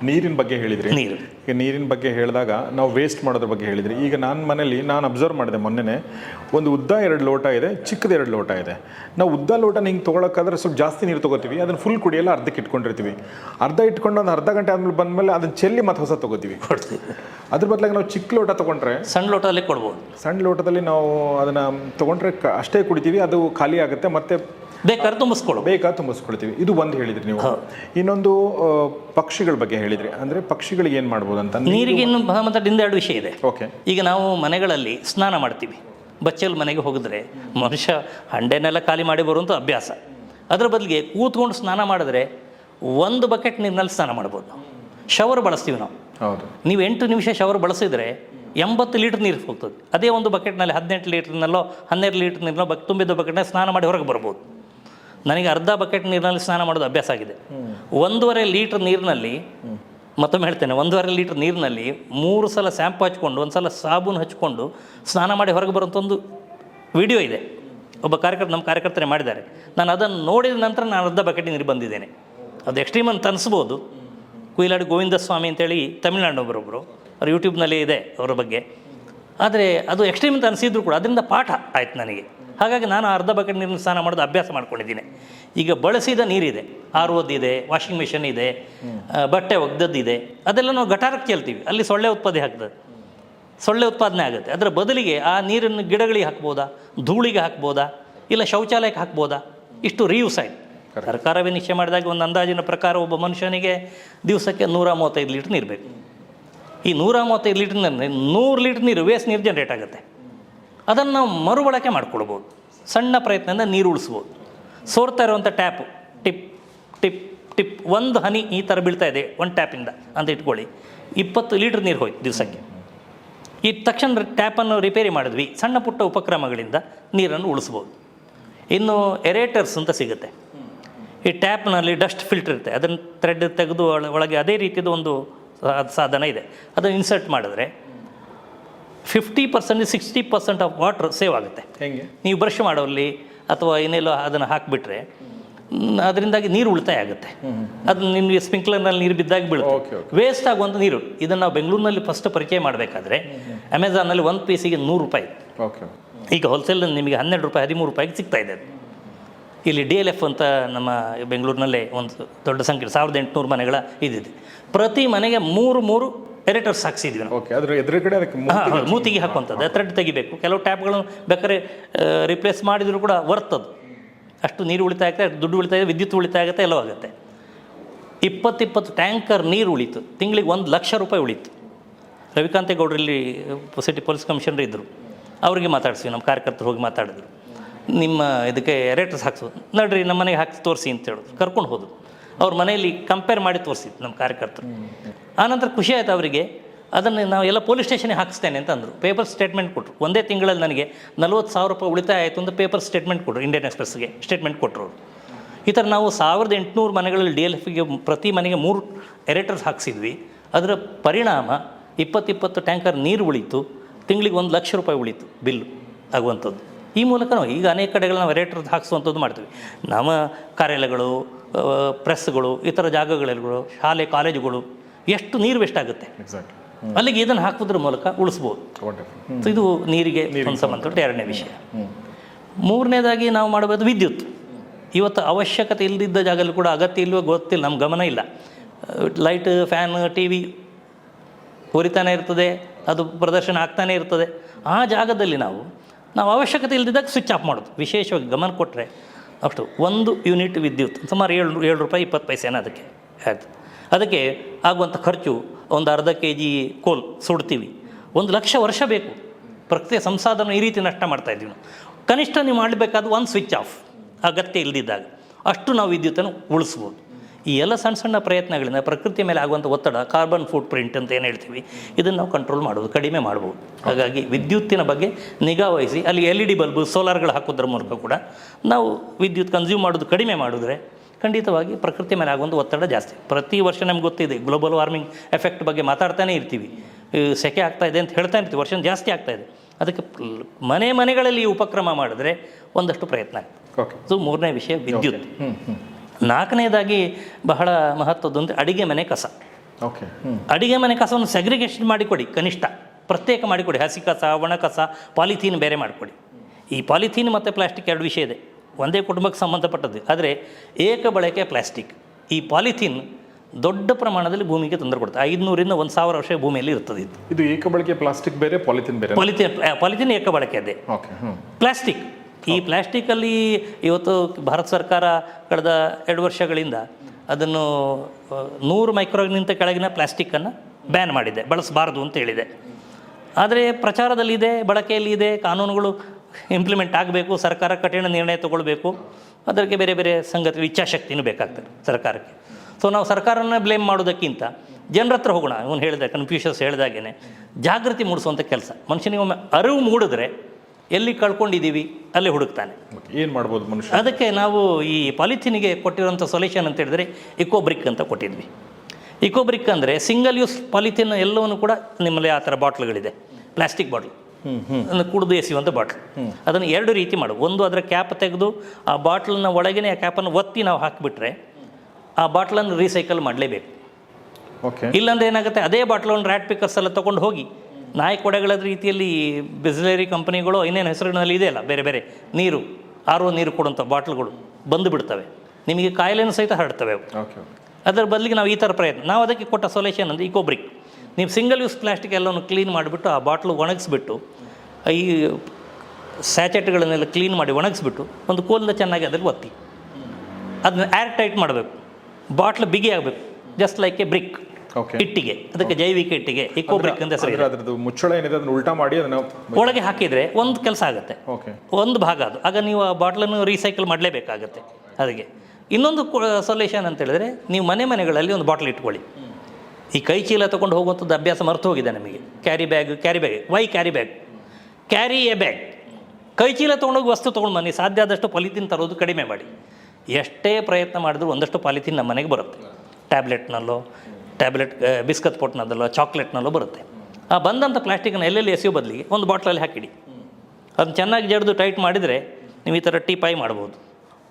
ನೀರಿನ ಬಗ್ಗೆ ಹೇಳಿದ್ರಿ. ನೀರು. ಈಗ ನೀರಿನ ಬಗ್ಗೆ ಹೇಳಿದಾಗ ನಾವು ವೇಸ್ಟ್ ಮಾಡೋದ್ರ ಬಗ್ಗೆ ಹೇಳಿದ್ರಿ. ಈಗ ನಾನು ಮನೇಲಿ ನಾನು ಅಬ್ಸರ್ವ್ ಮಾಡಿದೆ ಮೊನ್ನೆನೆ ಒಂದು ಉದ್ದ ಎರಡು ಲೋಟ ಇದೆ ಚಿಕ್ಕದ ಎರಡು ಲೋಟ ಇದೆ. ನಾವು ಉದ್ದ ಲೋಟ ಹಿಂಗೆ ತೊಗೊಳಕ್ಕಾದ್ರೆ ಸ್ವಲ್ಪ ಜಾಸ್ತಿ ನೀರು ತೊಗೋತೀವಿ. ಅದನ್ನು ಫುಲ್ ಕುಡಿಯಲ್ಲ ಅರ್ಧಕ್ಕೆ ಇಟ್ಕೊಂಡಿರ್ತೀವಿ. ಅರ್ಧ ಇಟ್ಕೊಂಡು ಒಂದು ಅರ್ಧ ಗಂಟೆ ಆದ್ಮೇಲೆ ಬಂದಮೇಲೆ ಅದನ್ನ ಚೆಲ್ಲಿ ಮತ್ತೆ ಹೊಸ ತೊಗೋತೀವಿ. ಕೊಡ್ತೀವಿ. ಅದ್ರ ಬದಲಾಗಿ ನಾವು ಚಿಕ್ಕ ಲೋಟ ತೊಗೊಂಡ್ರೆ ಸಣ್ಣ ಲೋಟದಲ್ಲಿ ಕೊಡ್ಬೋದು. ಸಣ್ಣ ಲೋಟದಲ್ಲಿ ನಾವು ಅದನ್ನು ತೊಗೊಂಡ್ರೆ ಅಷ್ಟೇ ಕುಡಿತೀವಿ. ಅದು ಖಾಲಿ ಆಗುತ್ತೆ. ಮತ್ತೆ ಬೇಕಾದ್ರೆ ತುಂಬಿಸ್ಕೊಳ್ಳೋ. ಬೇಕಾದ್ರೆ ತುಂಬಿಸ್ಕೊಳ್ತೀವಿ. ಇದು ಒಂದು ಹೇಳಿದ್ರಿ ನೀವು. ಇನ್ನೊಂದು ಪಕ್ಷಿಗಳ ಬಗ್ಗೆ ಹೇಳಿದ್ರಿ. ಅಂದ್ರೆ ಪಕ್ಷಿಗಳಿಗೆ ಏನು ಮಾಡ್ಬೋದು ಅಂತ? ನೀರಿಗೆ ಇನ್ನು ಮತ್ತೆ ಎರಡು ವಿಷಯ ಇದೆ. ಓಕೆ. ಈಗ ನಾವು ಮನೆಗಳಲ್ಲಿ ಸ್ನಾನ ಮಾಡ್ತೀವಿ. ಬಚ್ಚಲ್ ಮನೆಗೆ ಹೋಗಿದ್ರೆ ಮನುಷ್ಯ ಹಂಡೆನೆಲ್ಲ ಖಾಲಿ ಮಾಡಿ ಬರುವಂಥ ಅಭ್ಯಾಸ. ಅದರ ಬದಲಿಗೆ ಕೂತ್ಕೊಂಡು ಸ್ನಾನ ಮಾಡಿದ್ರೆ ಒಂದು ಬಕೆಟ್ ನೀರಿನಲ್ಲಿ ಸ್ನಾನ ಮಾಡ್ಬೋದು ನಾವು. ಶವರ್ ಬಳಸ್ತೀವಿ ನಾವು. ಹೌದು. ನೀವು ಎಂಟು ನಿಮಿಷ ಶವರ್ ಬಳಸಿದರೆ ಎಂಬತ್ತು ಲೀಟ್ರ್ ನೀರು ಹೋಗ್ತದೆ. ಅದೇ ಒಂದು ಬಕೆಟ್ನಲ್ಲಿ ಹದಿನೆಂಟು ಲೀಟ್ರ್ನಲ್ಲೋ ಹನ್ನೆರಡು ಲೀಟ್ರ್ ನೀರನ್ನೋ ಬಕ್ ತುಂಬಿದ್ದ ಬಕೆಟ್ನ ಸ್ನಾನ ಮಾಡಿ ಹೊರಗೆ ಬರ್ಬೋದು. ನನಗೆ ಅರ್ಧ ಬಕೆಟ್ ನೀರಿನಲ್ಲಿ ಸ್ನಾನ ಮಾಡೋದು ಅಭ್ಯಾಸ ಆಗಿದೆ. ಒಂದೂವರೆ ಲೀಟ್ರ್ ನೀರಿನಲ್ಲಿ ಮತ್ತೊಮ್ಮೆ ಹೇಳ್ತೇನೆ ಒಂದೂವರೆ ಲೀಟ್ರ್ ನೀರಿನಲ್ಲಿ ಮೂರು ಸಲ ಶ್ಯಾಂಪು ಹಚ್ಕೊಂಡು ಒಂದು ಸಲ ಸಾಬೂನು ಹಚ್ಕೊಂಡು ಸ್ನಾನ ಮಾಡಿ ಹೊರಗೆ ಬರುವಂಥ ಒಂದು ವಿಡಿಯೋ ಇದೆ. ಒಬ್ಬ ಕಾರ್ಯಕರ್ತ ನಮ್ಮ ಕಾರ್ಯಕರ್ತರೇ ಮಾಡಿದ್ದಾರೆ. ನಾನು ಅದನ್ನು ನೋಡಿದ ನಂತರ ನಾನು ಅರ್ಧ ಬಕೆಟ್ ನೀರು ಬಂದಿದ್ದೇನೆ. ಅದು ಎಕ್ಸ್ಟ್ರೀಮ್ ಅಂತ ಅನಿಸ್ಬೋದು. ಕುಯಿಲಾಡಿ ಗೋವಿಂದ ಸ್ವಾಮಿ ಅಂತೇಳಿ ತಮಿಳ್ನಾಡಿನೊಬ್ಬರೊಬ್ಬರು ಅವ್ರು ಯೂಟ್ಯೂಬ್ನಲ್ಲಿ ಇದೆ ಅವರ ಬಗ್ಗೆ. ಆದರೆ ಅದು ಎಕ್ಸ್ಟ್ರೀಮ್ ಅಂತ ಅನಿಸಿದ್ರು ಕೂಡ ಅದರಿಂದ ಪಾಠ ಆಯ್ತು ನನಗೆ. ಹಾಗಾಗಿ ನಾನು ಅರ್ಧ ಬಕೆಟ್ ನೀರನ್ನು ಸ್ನಾನ ಮಾಡೋದು ಅಭ್ಯಾಸ ಮಾಡ್ಕೊಂಡಿದ್ದೀನಿ. ಈಗ ಬಳಸಿದ ನೀರಿದೆ. ಆರೋದ್ ಇದೆ ವಾಷಿಂಗ್ ಮಿಷನ್ ಇದೆ ಬಟ್ಟೆ ಒಗ್ದದ್ದಿದೆ ಅದೆಲ್ಲ ನಾವು ಗಟಾರಕ್ಕೆ ಚೆಲ್ತೀವಿ ಅಲ್ಲಿ ಸೊಳ್ಳೆ ಉತ್ಪಾದನೆ ಆಗ್ತದೆ. ಸೊಳ್ಳೆ ಉತ್ಪಾದನೆ ಆಗುತ್ತೆ. ಅದರ ಬದಲಿಗೆ ಆ ನೀರನ್ನು ಗಿಡಗಳಿಗೆ ಹಾಕ್ಬೋದಾ? ಧೂಳಿಗೆ ಹಾಕ್ಬೋದಾ? ಇಲ್ಲ ಶೌಚಾಲಯಕ್ಕೆ ಹಾಕ್ಬೋದಾ? ಇಷ್ಟು ರೀಯೂಸ್ ಆಯ್ತು ಸರ್ಕಾರವೇ ನಿಶ್ಚಯ ಮಾಡಿದಾಗ ಒಂದು ಅಂದಾಜಿನ ಪ್ರಕಾರ ಒಬ್ಬ ಮನುಷ್ಯನಿಗೆ ದಿವಸಕ್ಕೆ ನೂರ ಮೂವತ್ತೈದು ಲೀಟ್ರ್ ನೀರು ಬೇಕು. ಈ ನೂರ ಮೂವತ್ತೈದು ಲೀಟ್ರ್ನಲ್ಲಿ ನೂರು ಲೀಟ್ರ್ ನೀರು ವೇಸ್ಟ್ ನೀರು ಜನ್ರೇಟ್ ಆಗುತ್ತೆ. ಅದನ್ನು ನಾವು ಮರುಬಳಕೆ ಮಾಡ್ಕೊಳ್ಬೋದು. ಸಣ್ಣ ಪ್ರಯತ್ನದಿಂದ ನೀರು ಉಳಿಸ್ಬೋದು. ಸೋರ್ತಾ ಇರುವಂಥ ಟ್ಯಾಪು ಟಿಪ್ ಟಿಪ್ ಟಿಪ್ ಒಂದು ಹನಿ ಈ ಥರ ಬೀಳ್ತಾ ಇದೆ, ಒಂದು ಟ್ಯಾಪಿಂದ ಅಂತ ಇಟ್ಕೊಳ್ಳಿ. ಇಪ್ಪತ್ತು ಲೀಟ್ರ್ ನೀರು ಹೋಯ್ತು ದಿವಸಕ್ಕೆ. ಈ ತಕ್ಷಣ ಟ್ಯಾಪನ್ನು ರಿಪೇರಿ ಮಾಡಿದ್ವಿ. ಸಣ್ಣ ಪುಟ್ಟ ಉಪಕ್ರಮಗಳಿಂದ ನೀರನ್ನು ಉಳಿಸ್ಬೋದು. ಇನ್ನು ಎರೇಟರ್ಸ್ ಅಂತ ಸಿಗುತ್ತೆ. ಈ ಟ್ಯಾಪ್ನಲ್ಲಿ ಡಸ್ಟ್ ಫಿಲ್ಟರ್ ಇರುತ್ತೆ. ಅದನ್ನು ಥ್ರೆಡ್ ತೆಗೆದು ಒಳ- ಒಳಗೆ ಅದೇ ರೀತಿಯದು ಒಂದು ಸಾಧನ ಇದೆ. ಅದನ್ನು ಇನ್ಸರ್ಟ್ ಮಾಡಿದ್ರೆ fifty percent sixty percent of water save ಆಗುತ್ತೆ. ಹೆಂಗೆ? ನೀವು ಬ್ರಷ್ ಮಾಡೋಲ್ಲಿ ಅಥವಾ ಏನೆಲ್ಲೋ ಅದನ್ನು ಹಾಕಿಬಿಟ್ರೆ ಅದರಿಂದಾಗಿ ನೀರು ಉಳಿತಾಯ ಆಗುತ್ತೆ. ಅದು ನಿಮಗೆ ಸ್ಪ್ರಿಂಕ್ಲರ್ನಲ್ಲಿ ನೀರು ಬಿದ್ದಾಗ ಬೀಳುತ್ತೆ ವೇಸ್ಟ್ ಆಗುವಂಥ ನೀರು ಇದನ್ನು ನಾವು ಬೆಂಗಳೂರಿನಲ್ಲಿ ಫಸ್ಟ್ ಪರಿಚಯ ಮಾಡಬೇಕಾದ್ರೆ ಅಮೆಝಾನಲ್ಲಿ ಒಂದು ಪೀಸಿಗೆ ನೂರು ರೂಪಾಯಿ. ಓಕೆ ಈಗ ಹೋಲ್ಸೇಲ್ ನಿಮಗೆ ಹನ್ನೆರಡು ರೂಪಾಯಿ ಹದಿಮೂರು ರೂಪಾಯಿಗೆ ಸಿಗ್ತಾ ಇದೆ ಇಲ್ಲಿ ಡಿ ಎಲ್ ಎಫ್ ಅಂತ ನಮ್ಮ ಬೆಂಗಳೂರಿನಲ್ಲೇ ಒಂದು ದೊಡ್ಡ ಸಂಖ್ಯೆ ಸಾವಿರದ ಎಂಟುನೂರು ಮನೆಗಳ ಇದಿದೆ. ಪ್ರತಿ ಮನೆಗೆ ಮೂರು ಮೂರು ಎರೇಟರ್ಸ್ ಹಾಕ್ಸಿದ್ವಿ ನಾವು. ಓಕೆ ಅದ್ರ ಎದುರುಗಡೆ ಅದಕ್ಕೆ ಹಾಂ ಮೂತಿಗೆ ಹಾಕುವಂಥದ್ದು ಥ್ರೆಡ್ ತೆಗಿಬೇಕು. ಕೆಲವು ಟ್ಯಾಪ್ಗಳನ್ನು ಬೇಕಾದ್ರೆ ರಿಪ್ಲೇಸ್ ಮಾಡಿದರೂ ಕೂಡ ವರ್ತದ್ದು ಅಷ್ಟು ನೀರು ಉಳಿತಾಯ ಆಗುತ್ತೆ ದುಡ್ಡು ಉಳಿತಾಯ ವಿದ್ಯುತ್ ಉಳಿತಾಯ ಆಗುತ್ತೆ ಎಲ್ಲವೂ ಆಗುತ್ತೆ. ಇಪ್ಪತ್ತಿಪ್ಪತ್ತು ಟ್ಯಾಂಕರ್ ನೀರು ಉಳಿತು. ತಿಂಗಳಿಗೆ ಒಂದು ಲಕ್ಷ ರೂಪಾಯಿ ಉಳಿತು. ರವಿಕಾಂತೇಗೌಡರು ಇಲ್ಲಿ ಸಿಟಿ ಪೊಲೀಸ್ ಕಮಿಷನರ್ ಇದ್ದರು ಅವರಿಗೆ ಮಾತಾಡ್ಸಿವಿ ನಮ್ಮ ಕಾರ್ಯಕರ್ತರು ಹೋಗಿ ಮಾತಾಡಿದ್ರು. ನಿಮ್ಮ ಇದಕ್ಕೆ ರೇಟರ್ಸ್ ಹಾಕ್ಸೋದು ನಡ್ರಿ ನಮ್ಮ ಮನೆಗೆ ಹಾಕಿ ತೋರಿಸಿ ಅಂತ ಹೇಳಿದ್ರು. ಕರ್ಕೊಂಡು ಹೋದ್ರು. ಅವ್ರ ಮನೆಯಲ್ಲಿ ಕಂಪೇರ್ ಮಾಡಿ ತೋರಿಸಿದ್ದು ನಮ್ಮ ಕಾರ್ಯಕರ್ತರು. ಆನಂತರ ಖುಷಿ ಆಯ್ತು ಅವರಿಗೆ. ಅದನ್ನು ನಾವು ಎಲ್ಲ ಪೊಲೀಸ್ ಸ್ಟೇಷನ್ಗೆ ಹಾಕಿಸ್ತೇನೆ ಅಂತ ಅಂದರು. ಪೇಪರ್ ಸ್ಟೇಟ್ಮೆಂಟ್ ಕೊಟ್ಟರು ಒಂದೇ ತಿಂಗಳಲ್ಲಿ ನನಗೆ ನಲ್ವತ್ತು ಸಾವಿರ ರೂಪಾಯಿ ಉಳಿತಾಯ ಆಯಿತು ಅಂತ ಪೇಪರ್ ಸ್ಟೇಟ್ಮೆಂಟ್ ಕೊಟ್ಟರು ಇಂಡಿಯನ್ ಎಕ್ಸ್ಪ್ರೆಸ್ಗೆ ಸ್ಟೇಟ್ಮೆಂಟ್ ಕೊಟ್ಟರು ಅವರು. ಈ ಥರ ನಾವು ಸಾವಿರದ ಎಂಟುನೂರು ಮನೆಗಳಲ್ಲಿ ಡಿ ಎಲ್ ಎಫ್ಗೆ ಪ್ರತಿ ಮನೆಗೆ ಮೂರು ಎರೆಟರ್ಸ್ ಹಾಕ್ಸಿದ್ವಿ. ಅದರ ಪರಿಣಾಮ ಇಪ್ಪತ್ತಿಪ್ಪತ್ತು ಟ್ಯಾಂಕರ್ ನೀರು ಉಳಿತು. ತಿಂಗಳಿಗೆ ಒಂದು ಲಕ್ಷ ರೂಪಾಯಿ ಉಳಿತು ಬಿಲ್ಲು ಆಗುವಂಥದ್ದು. ಈ ಮೂಲಕ ನಾವು ಈಗ ಅನೇಕ ಕಡೆಗಳನ್ನ ನಾವು ಹಾಕಿಸುವಂಥದ್ದು ಮಾಡ್ತೀವಿ. ನಮ್ಮ ಕಾರ್ಯಾಲಯಗಳು ಪ್ರೆಸ್ಗಳು ಈ ಥರ ಜಾಗಗಳು ಶಾಲೆ ಕಾಲೇಜುಗಳು ಎಷ್ಟು ನೀರು ವೇಸ್ಟ್ ಆಗುತ್ತೆ? ಅಲ್ಲಿಗೆ ಇದನ್ನು ಹಾಕೋದ್ರ ಮೂಲಕ ಉಳಿಸ್ಬೋದು. ಸೊ ಇದು ನೀರಿಗೆ ಸಂಬಂಧಪಟ್ಟ ಎರಡನೇ ವಿಷಯ. ಮೂರನೇದಾಗಿ ನಾವು ಮಾಡಬಹುದು ವಿದ್ಯುತ್. ಇವತ್ತು ಅವಶ್ಯಕತೆ ಇಲ್ಲದಿದ್ದ ಜಾಗದಲ್ಲಿ ಕೂಡ ಅಗತ್ಯ ಇಲ್ವೋ ಗೊತ್ತಿಲ್ಲ ನಮ್ಮ ಗಮನ ಇಲ್ಲ. ಲೈಟ್ ಫ್ಯಾನ್ ಟಿ ವಿ ಉರಿತಾನೆ ಇರ್ತದೆ ಅದು ಪ್ರದರ್ಶನ ಆಗ್ತಾನೆ ಇರ್ತದೆ. ಆ ಜಾಗದಲ್ಲಿ ನಾವು ನಾವು ಅವಶ್ಯಕತೆ ಇಲ್ಲದಿದ್ದಾಗ ಸ್ವಿಚ್ ಆಫ್ ಮಾಡೋದು. ವಿಶೇಷವಾಗಿ ಗಮನ ಕೊಟ್ಟರೆ ಅಷ್ಟು ಒಂದು ಯೂನಿಟ್ ವಿದ್ಯುತ್, ಸುಮಾರು ಏಳು ಏಳು ರೂಪಾಯಿ, ಇಪ್ಪತ್ತು ಪೈಸೆನ ಅದಕ್ಕೆ ಆಯ್ತು. ಅದಕ್ಕೆ ಆಗುವಂಥ ಖರ್ಚು ಒಂದು ಅರ್ಧ ಕೆ ಜಿ ಕೋಲ್ ಸುಡ್ತೀವಿ. ಒಂದು ಲಕ್ಷ ವರ್ಷ ಬೇಕು. ಪ್ರಕೃತಿಯ ಸಂಸಾಧನ ಈ ರೀತಿ ನಷ್ಟ ಮಾಡ್ತಾ ಇದ್ದೀವಿ ನಾವು. ಕನಿಷ್ಠ ನೀವು ಮಾಡಬೇಕಾದ ಒಂದು ಸ್ವಿಚ್ ಆಫ್ ಅಗತ್ಯ ಇಲ್ಲದಿದ್ದಾಗ ಅಷ್ಟು ನಾವು ವಿದ್ಯುತ್ತನ್ನು ಉಳಿಸ್ಬೋದು. ಈ ಎಲ್ಲ ಸಣ್ಣ ಸಣ್ಣ ಪ್ರಯತ್ನಗಳಿಂದ ಪ್ರಕೃತಿ ಮೇಲೆ ಆಗುವಂಥ ಒತ್ತಡ ಕಾರ್ಬನ್ ಫುಟ್ ಪ್ರಿಂಟ್ ಅಂತ ಏನು ಹೇಳ್ತೀವಿ ಇದನ್ನು ನಾವು ಕಂಟ್ರೋಲ್ ಮಾಡೋದು ಕಡಿಮೆ ಮಾಡ್ಬೋದು. ಹಾಗಾಗಿ ವಿದ್ಯುತ್ತಿನ ಬಗ್ಗೆ ನಿಗಾ ವಹಿಸಿ ಅಲ್ಲಿ ಎಲ್ ಇ ಡಿ ಬಲ್ಬು ಸೋಲಾರ್ಗಳು ಹಾಕೋದ್ರ ಮೂಲಕ ಕೂಡ ನಾವು ವಿದ್ಯುತ್ ಕನ್ಸ್ಯೂಮ್ ಮಾಡೋದು ಕಡಿಮೆ ಮಾಡಿದ್ರೆ ಖಂಡಿತವಾಗಿ ಪ್ರಕೃತಿ ಮೇಲೆ ಆಗುವಂಥ ಒತ್ತಡ ಜಾಸ್ತಿ. ಪ್ರತಿ ವರ್ಷ ನಮ್ಗೆ ಗೊತ್ತಿದೆ ಗ್ಲೋಬಲ್ ವಾರ್ಮಿಂಗ್ ಎಫೆಕ್ಟ್ ಬಗ್ಗೆ ಮಾತಾಡ್ತಾನೆ ಇರ್ತೀವಿ. ಸೆಕೆ ಆಗ್ತಾ ಇದೆ ಅಂತ ಹೇಳ್ತಾ ಇರ್ತೀವಿ ವರ್ಷ ಜಾಸ್ತಿ ಆಗ್ತಾ ಇದೆ. ಅದಕ್ಕೆ ಮನೆ ಮನೆಗಳಲ್ಲಿ ಈ ಉಪಕ್ರಮ ಮಾಡಿದ್ರೆ ಒಂದಷ್ಟು ಪ್ರಯತ್ನ ಆಗ್ತದೆ. ಓಕೆ ಇದು ಮೂರನೇ ವಿಷಯ ವಿದ್ಯುತ್. ನಾಲ್ಕನೇದಾಗಿ ಬಹಳ ಮಹತ್ವದ್ದು ಅಂದರೆ ಅಡಿಗೆ ಮನೆ ಕಸ. ಓಕೆ ಅಡಿಗೆ ಮನೆ ಕಸವನ್ನು ಸೆಗ್ರಿಗೇಷನ್ ಮಾಡಿಕೊಡಿ ಕನಿಷ್ಠ. ಪ್ರತ್ಯೇಕ ಮಾಡಿಕೊಡಿ ಹಸಿ ಕಸ ಒಣ ಕಸ ಪಾಲಿಥೀನ್ ಬೇರೆ ಮಾಡಿಕೊಡಿ. ಈ ಪಾಲಿಥೀನ್ ಮತ್ತು ಪ್ಲಾಸ್ಟಿಕ್ ಎರಡು ವಿಷಯ ಇದೆ. ಒಂದೇ ಕುಟುಂಬಕ್ಕೆ ಸಂಬಂಧಪಟ್ಟದ್ದು. ಆದರೆ ಏಕ ಬಳಕೆ ಪ್ಲಾಸ್ಟಿಕ್. ಈ ಪಾಲಿಥೀನ್ ದೊಡ್ಡ ಪ್ರಮಾಣದಲ್ಲಿ ಭೂಮಿಗೆ ತೊಂದರೆ ಕೊಡುತ್ತೆ. ಐದುನೂರಿಂದ ಒಂದು ಸಾವಿರ ವರ್ಷ ಭೂಮಿಯಲ್ಲಿ ಇರ್ತದೆ ಇದು. ಇದು ಏಕ ಬಳಕೆ ಪ್ಲಾಸ್ಟಿಕ್ ಬೇರೆ ಪಾಲಿಥಿನ್ ಬೇರೆ? ಪಾಲಿಥಿನ್ ಪಾಲಿಥೀನ್ ಏಕ ಓಕೆ ಹ್ಞೂ ಪ್ಲಾಸ್ಟಿಕ್. ಈ ಪ್ಲಾಸ್ಟಿಕಲ್ಲಿ ಇವತ್ತು ಭಾರತ ಸರ್ಕಾರ ಕಳೆದ ಎರಡು ವರ್ಷಗಳಿಂದ ಅದನ್ನು ನೂರು ಮೈಕ್ರೋಗಿಂತ ಕೆಳಗಿನ ಪ್ಲಾಸ್ಟಿಕ್ಕನ್ನು ಬ್ಯಾನ್ ಮಾಡಿದೆ, ಬಳಸಬಾರ್ದು ಅಂತ ಹೇಳಿದೆ. ಆದರೆ ಪ್ರಚಾರದಲ್ಲಿದೆ, ಬಳಕೆಯಲ್ಲಿದೆ, ಕಾನೂನುಗಳು ಇಂಪ್ಲಿಮೆಂಟ್ ಆಗಬೇಕು, ಸರ್ಕಾರ ಕಠಿಣ ನಿರ್ಣಯ ತಗೊಳ್ಬೇಕು, ಅದಕ್ಕೆ ಬೇರೆ ಬೇರೆ ಸಂಗತಿ, ಇಚ್ಛಾಶಕ್ತಿನೂ ಬೇಕಾಗ್ತದೆ ಸರ್ಕಾರಕ್ಕೆ. ಸೊ ನಾವು ಸರ್ಕಾರನ ಬ್ಲೇಮ್ ಮಾಡೋದಕ್ಕಿಂತ ಜನರ ಹತ್ರ ಹೋಗೋಣ, ಇವನು ಹೇಳಿದೆ ಕನ್ಫ್ಯೂಷನ್ಸ್ ಹೇಳ್ದಾಗೇ ಜಾಗೃತಿ ಮೂಡಿಸುವಂಥ ಕೆಲಸ. ಮನುಷ್ಯನಿಗೆ ಒಮ್ಮೆ ಅರಿವು ಮೂಡಿದ್ರೆ ಎಲ್ಲಿ ಕಳ್ಕೊಂಡಿದ್ದೀವಿ ಅಲ್ಲಿ ಹುಡುಕ್ತಾನೆ. ಏನು ಮಾಡ್ಬೋದು ಮನುಷ್ಯ? ಅದಕ್ಕೆ ನಾವು ಈ ಪಾಲಿಥೀನಿಗೆ ಕೊಟ್ಟಿರೋಂಥ ಸೊಲ್ಯೂಷನ್ ಅಂತ ಹೇಳಿದ್ರೆ ಇಕೋಬ್ರಿಕ್ ಅಂತ ಕೊಟ್ಟಿದ್ವಿ. ಇಕೋಬ್ರಿಕ್ ಅಂದರೆ ಸಿಂಗಲ್ ಯೂಸ್ ಪಾಲಿಥೀನ್ ಎಲ್ಲವನ್ನು ಕೂಡ ನಿಮ್ಮಲ್ಲಿ ಆ ಥರ ಬಾಟ್ಲುಗಳಿದೆ. ಪ್ಲಾಸ್ಟಿಕ್ ಬಾಟ್ಲ್ ಅದನ್ನು ಕುಡಿದು ಎಸೆಯುವಂಥ ಬಾಟ್ಲ್. ಅದನ್ನು ಎರಡು ರೀತಿ ಮಾಡು ಒಂದು ಅದರ ಕ್ಯಾಪ್ ತೆಗೆದು ಆ ಬಾಟ್ಲನ್ನ ಒಳಗೇನೆ ಆ ಕ್ಯಾಪನ್ನು ಒತ್ತಿ ನಾವು ಹಾಕಿಬಿಟ್ರೆ ಆ ಬಾಟ್ಲನ್ನು ರೀಸೈಕಲ್ ಮಾಡಲೇಬೇಕು. ಓಕೆ ಇಲ್ಲಾಂದ್ರೆ ಏನಾಗುತ್ತೆ ಅದೇ ಬಾಟ್ಲನ್ನು ರ್ಯಾಟ್ ಪಿಕರ್ಸ್ ಎಲ್ಲ ತೊಗೊಂಡು ಹೋಗಿ ನಾಯಿ ಕೊಡೆಗಳ ರೀತಿಯಲ್ಲಿ ಬಿಸ್ಲರಿ ಕಂಪನಿಗಳು ಇನ್ನೇನು ಹೆಸರಿನಲ್ಲಿ ಇದೆಯಲ್ಲ ಬೇರೆ ಬೇರೆ ನೀರು ಆರ್ ನೀರು ಕೊಡುವಂಥ ಬಾಟ್ಲ್ಗಳು ಬಂದು ಬಿಡ್ತವೆ ನಿಮಗೆ ಕಾಯಿಲೆನೂ ಸಹಿತ ಹರಡ್ತವೆ ಅವು. ಓಕೆ ಅದರ ಬದಲಿಗೆ ನಾವು ಈ ಥರ ಪ್ರಯತ್ನ ನಾವು ಅದಕ್ಕೆ ಕೊಟ್ಟ ಸೊಲ್ಯೂಷನ್ ಅಂದರೆ ಇಕೋಬ್ರಿಕ್. ನೀವು ಸಿಂಗಲ್ ಯೂಸ್ ಪ್ಲಾಸ್ಟಿಕ್ ಎಲ್ಲವನ್ನು ಕ್ಲೀನ್ ಮಾಡಿಬಿಟ್ಟು ಆ ಬಾಟ್ಲು ಒಣಗಿಸ್ಬಿಟ್ಟು ಈ ಸ್ಯಾಚೆಟ್ಗಳನ್ನೆಲ್ಲ ಕ್ಲೀನ್ ಮಾಡಿ ಒಣಗಿಸ್ಬಿಟ್ಟು ಒಂದು ಕೋಲಿಂದ ಚೆನ್ನಾಗಿ ಅದ್ರಲ್ಲಿ ಒತ್ತಿ. ಅದನ್ನ ಏರ್ ಟೈಟ್ ಮಾಡಬೇಕು. ಬಾಟ್ಲು ಬಿಗಿ ಆಗಬೇಕು ಜಸ್ಟ್ ಲೈಕ್ ಎ ಬ್ರಿಕ್ ಇಟ್ಟಿಗೆ ಅದಕ್ಕೆ ಜೈವಿಕ ಇಟ್ಟಿಗೆ ಇಕೋ ಬ್ರಿಕ್ ಅಂತ ಹೆಸರು ಅಂದ್ರೆ ಅದ್ರದ್ದು ಮುಚ್ಚಳ ಏನಿದೆ ಅದನ್ನ ಉಲ್ಟಾ ಮಾಡಿ ಅದನ್ನ ಒಳಗೆ ಹಾಕಿದ್ರೆ ಒಂದು ಕೆಲಸ ಆಗುತ್ತೆ. ಓಕೆ ಒಂದು ಭಾಗ ಅದು. ಆಗ ನೀವು ಆ ಬಾಟ್ಲನ್ನು ರೀಸೈಕಲ್ ಮಾಡಲೇಬೇಕಾಗತ್ತೆ ಅದಕ್ಕೆ ಇನ್ನೊಂದು ಸೊಲ್ಯೂಷನ್ ಅಂತ ಹೇಳಿದ್ರೆ ನೀವು ಮನೆ ಮನೆಗಳಲ್ಲಿ ಒಂದು ಬಾಟಲ್ ಇಟ್ಕೊಳ್ಳಿ. ಈ ಕೈ ಚೀಲ ತಗೊಂಡು ಹೋಗುವಂಥದ್ದು ಅಭ್ಯಾಸ ಮರೆತು ಹೋಗಿದೆ ನಮಗೆ. Carry bag carry bag why carry bag carry a bag ಕೈ ಚೀಲ ತೊಗೊಂಡೋಗಿ ವಸ್ತು ತೊಗೊಂಡು ಬನ್ನಿ. ಸಾಧ್ಯ ಆದಷ್ಟು ಪಾಲಿಥೀನ್ ತರೋದು ಕಡಿಮೆ ಮಾಡಿ. ಎಷ್ಟೇ ಪ್ರಯತ್ನ ಮಾಡಿದ್ರು ಒಂದಷ್ಟು ಪಾಲಿಥೀನ್ ನಮ್ಮ ಮನೆಗೆ ಬರುತ್ತೆ. ಟ್ಯಾಬ್ಲೆಟ್ನಲ್ಲೋ ಟ್ಯಾಬ್ಲೆಟ್ ಬಿಸ್ಕತ್ ಪೊಟ್ನದಲ್ಲೋ, ಚಾಕ್ಲೇಟ್ನಲ್ಲೋ ಬರುತ್ತೆ. ಆ ಬಂದಂಥ ಪ್ಲಾಸ್ಟಿಕ್ನ ಎಲ್ಲೆಲ್ಲಿ ಎಸೆಯೋ ಬದಲಿಗೆ ಒಂದು ಬಾಟ್ಲಲ್ಲಿ ಹಾಕಿಡಿ. ಅದನ್ನ ಚೆನ್ನಾಗಿ ಜಡ್ದು ಟೈಟ್ ಮಾಡಿದರೆ ನೀವು ಈ ಥರ ಪೈ ಮಾಡ್ಬೋದು.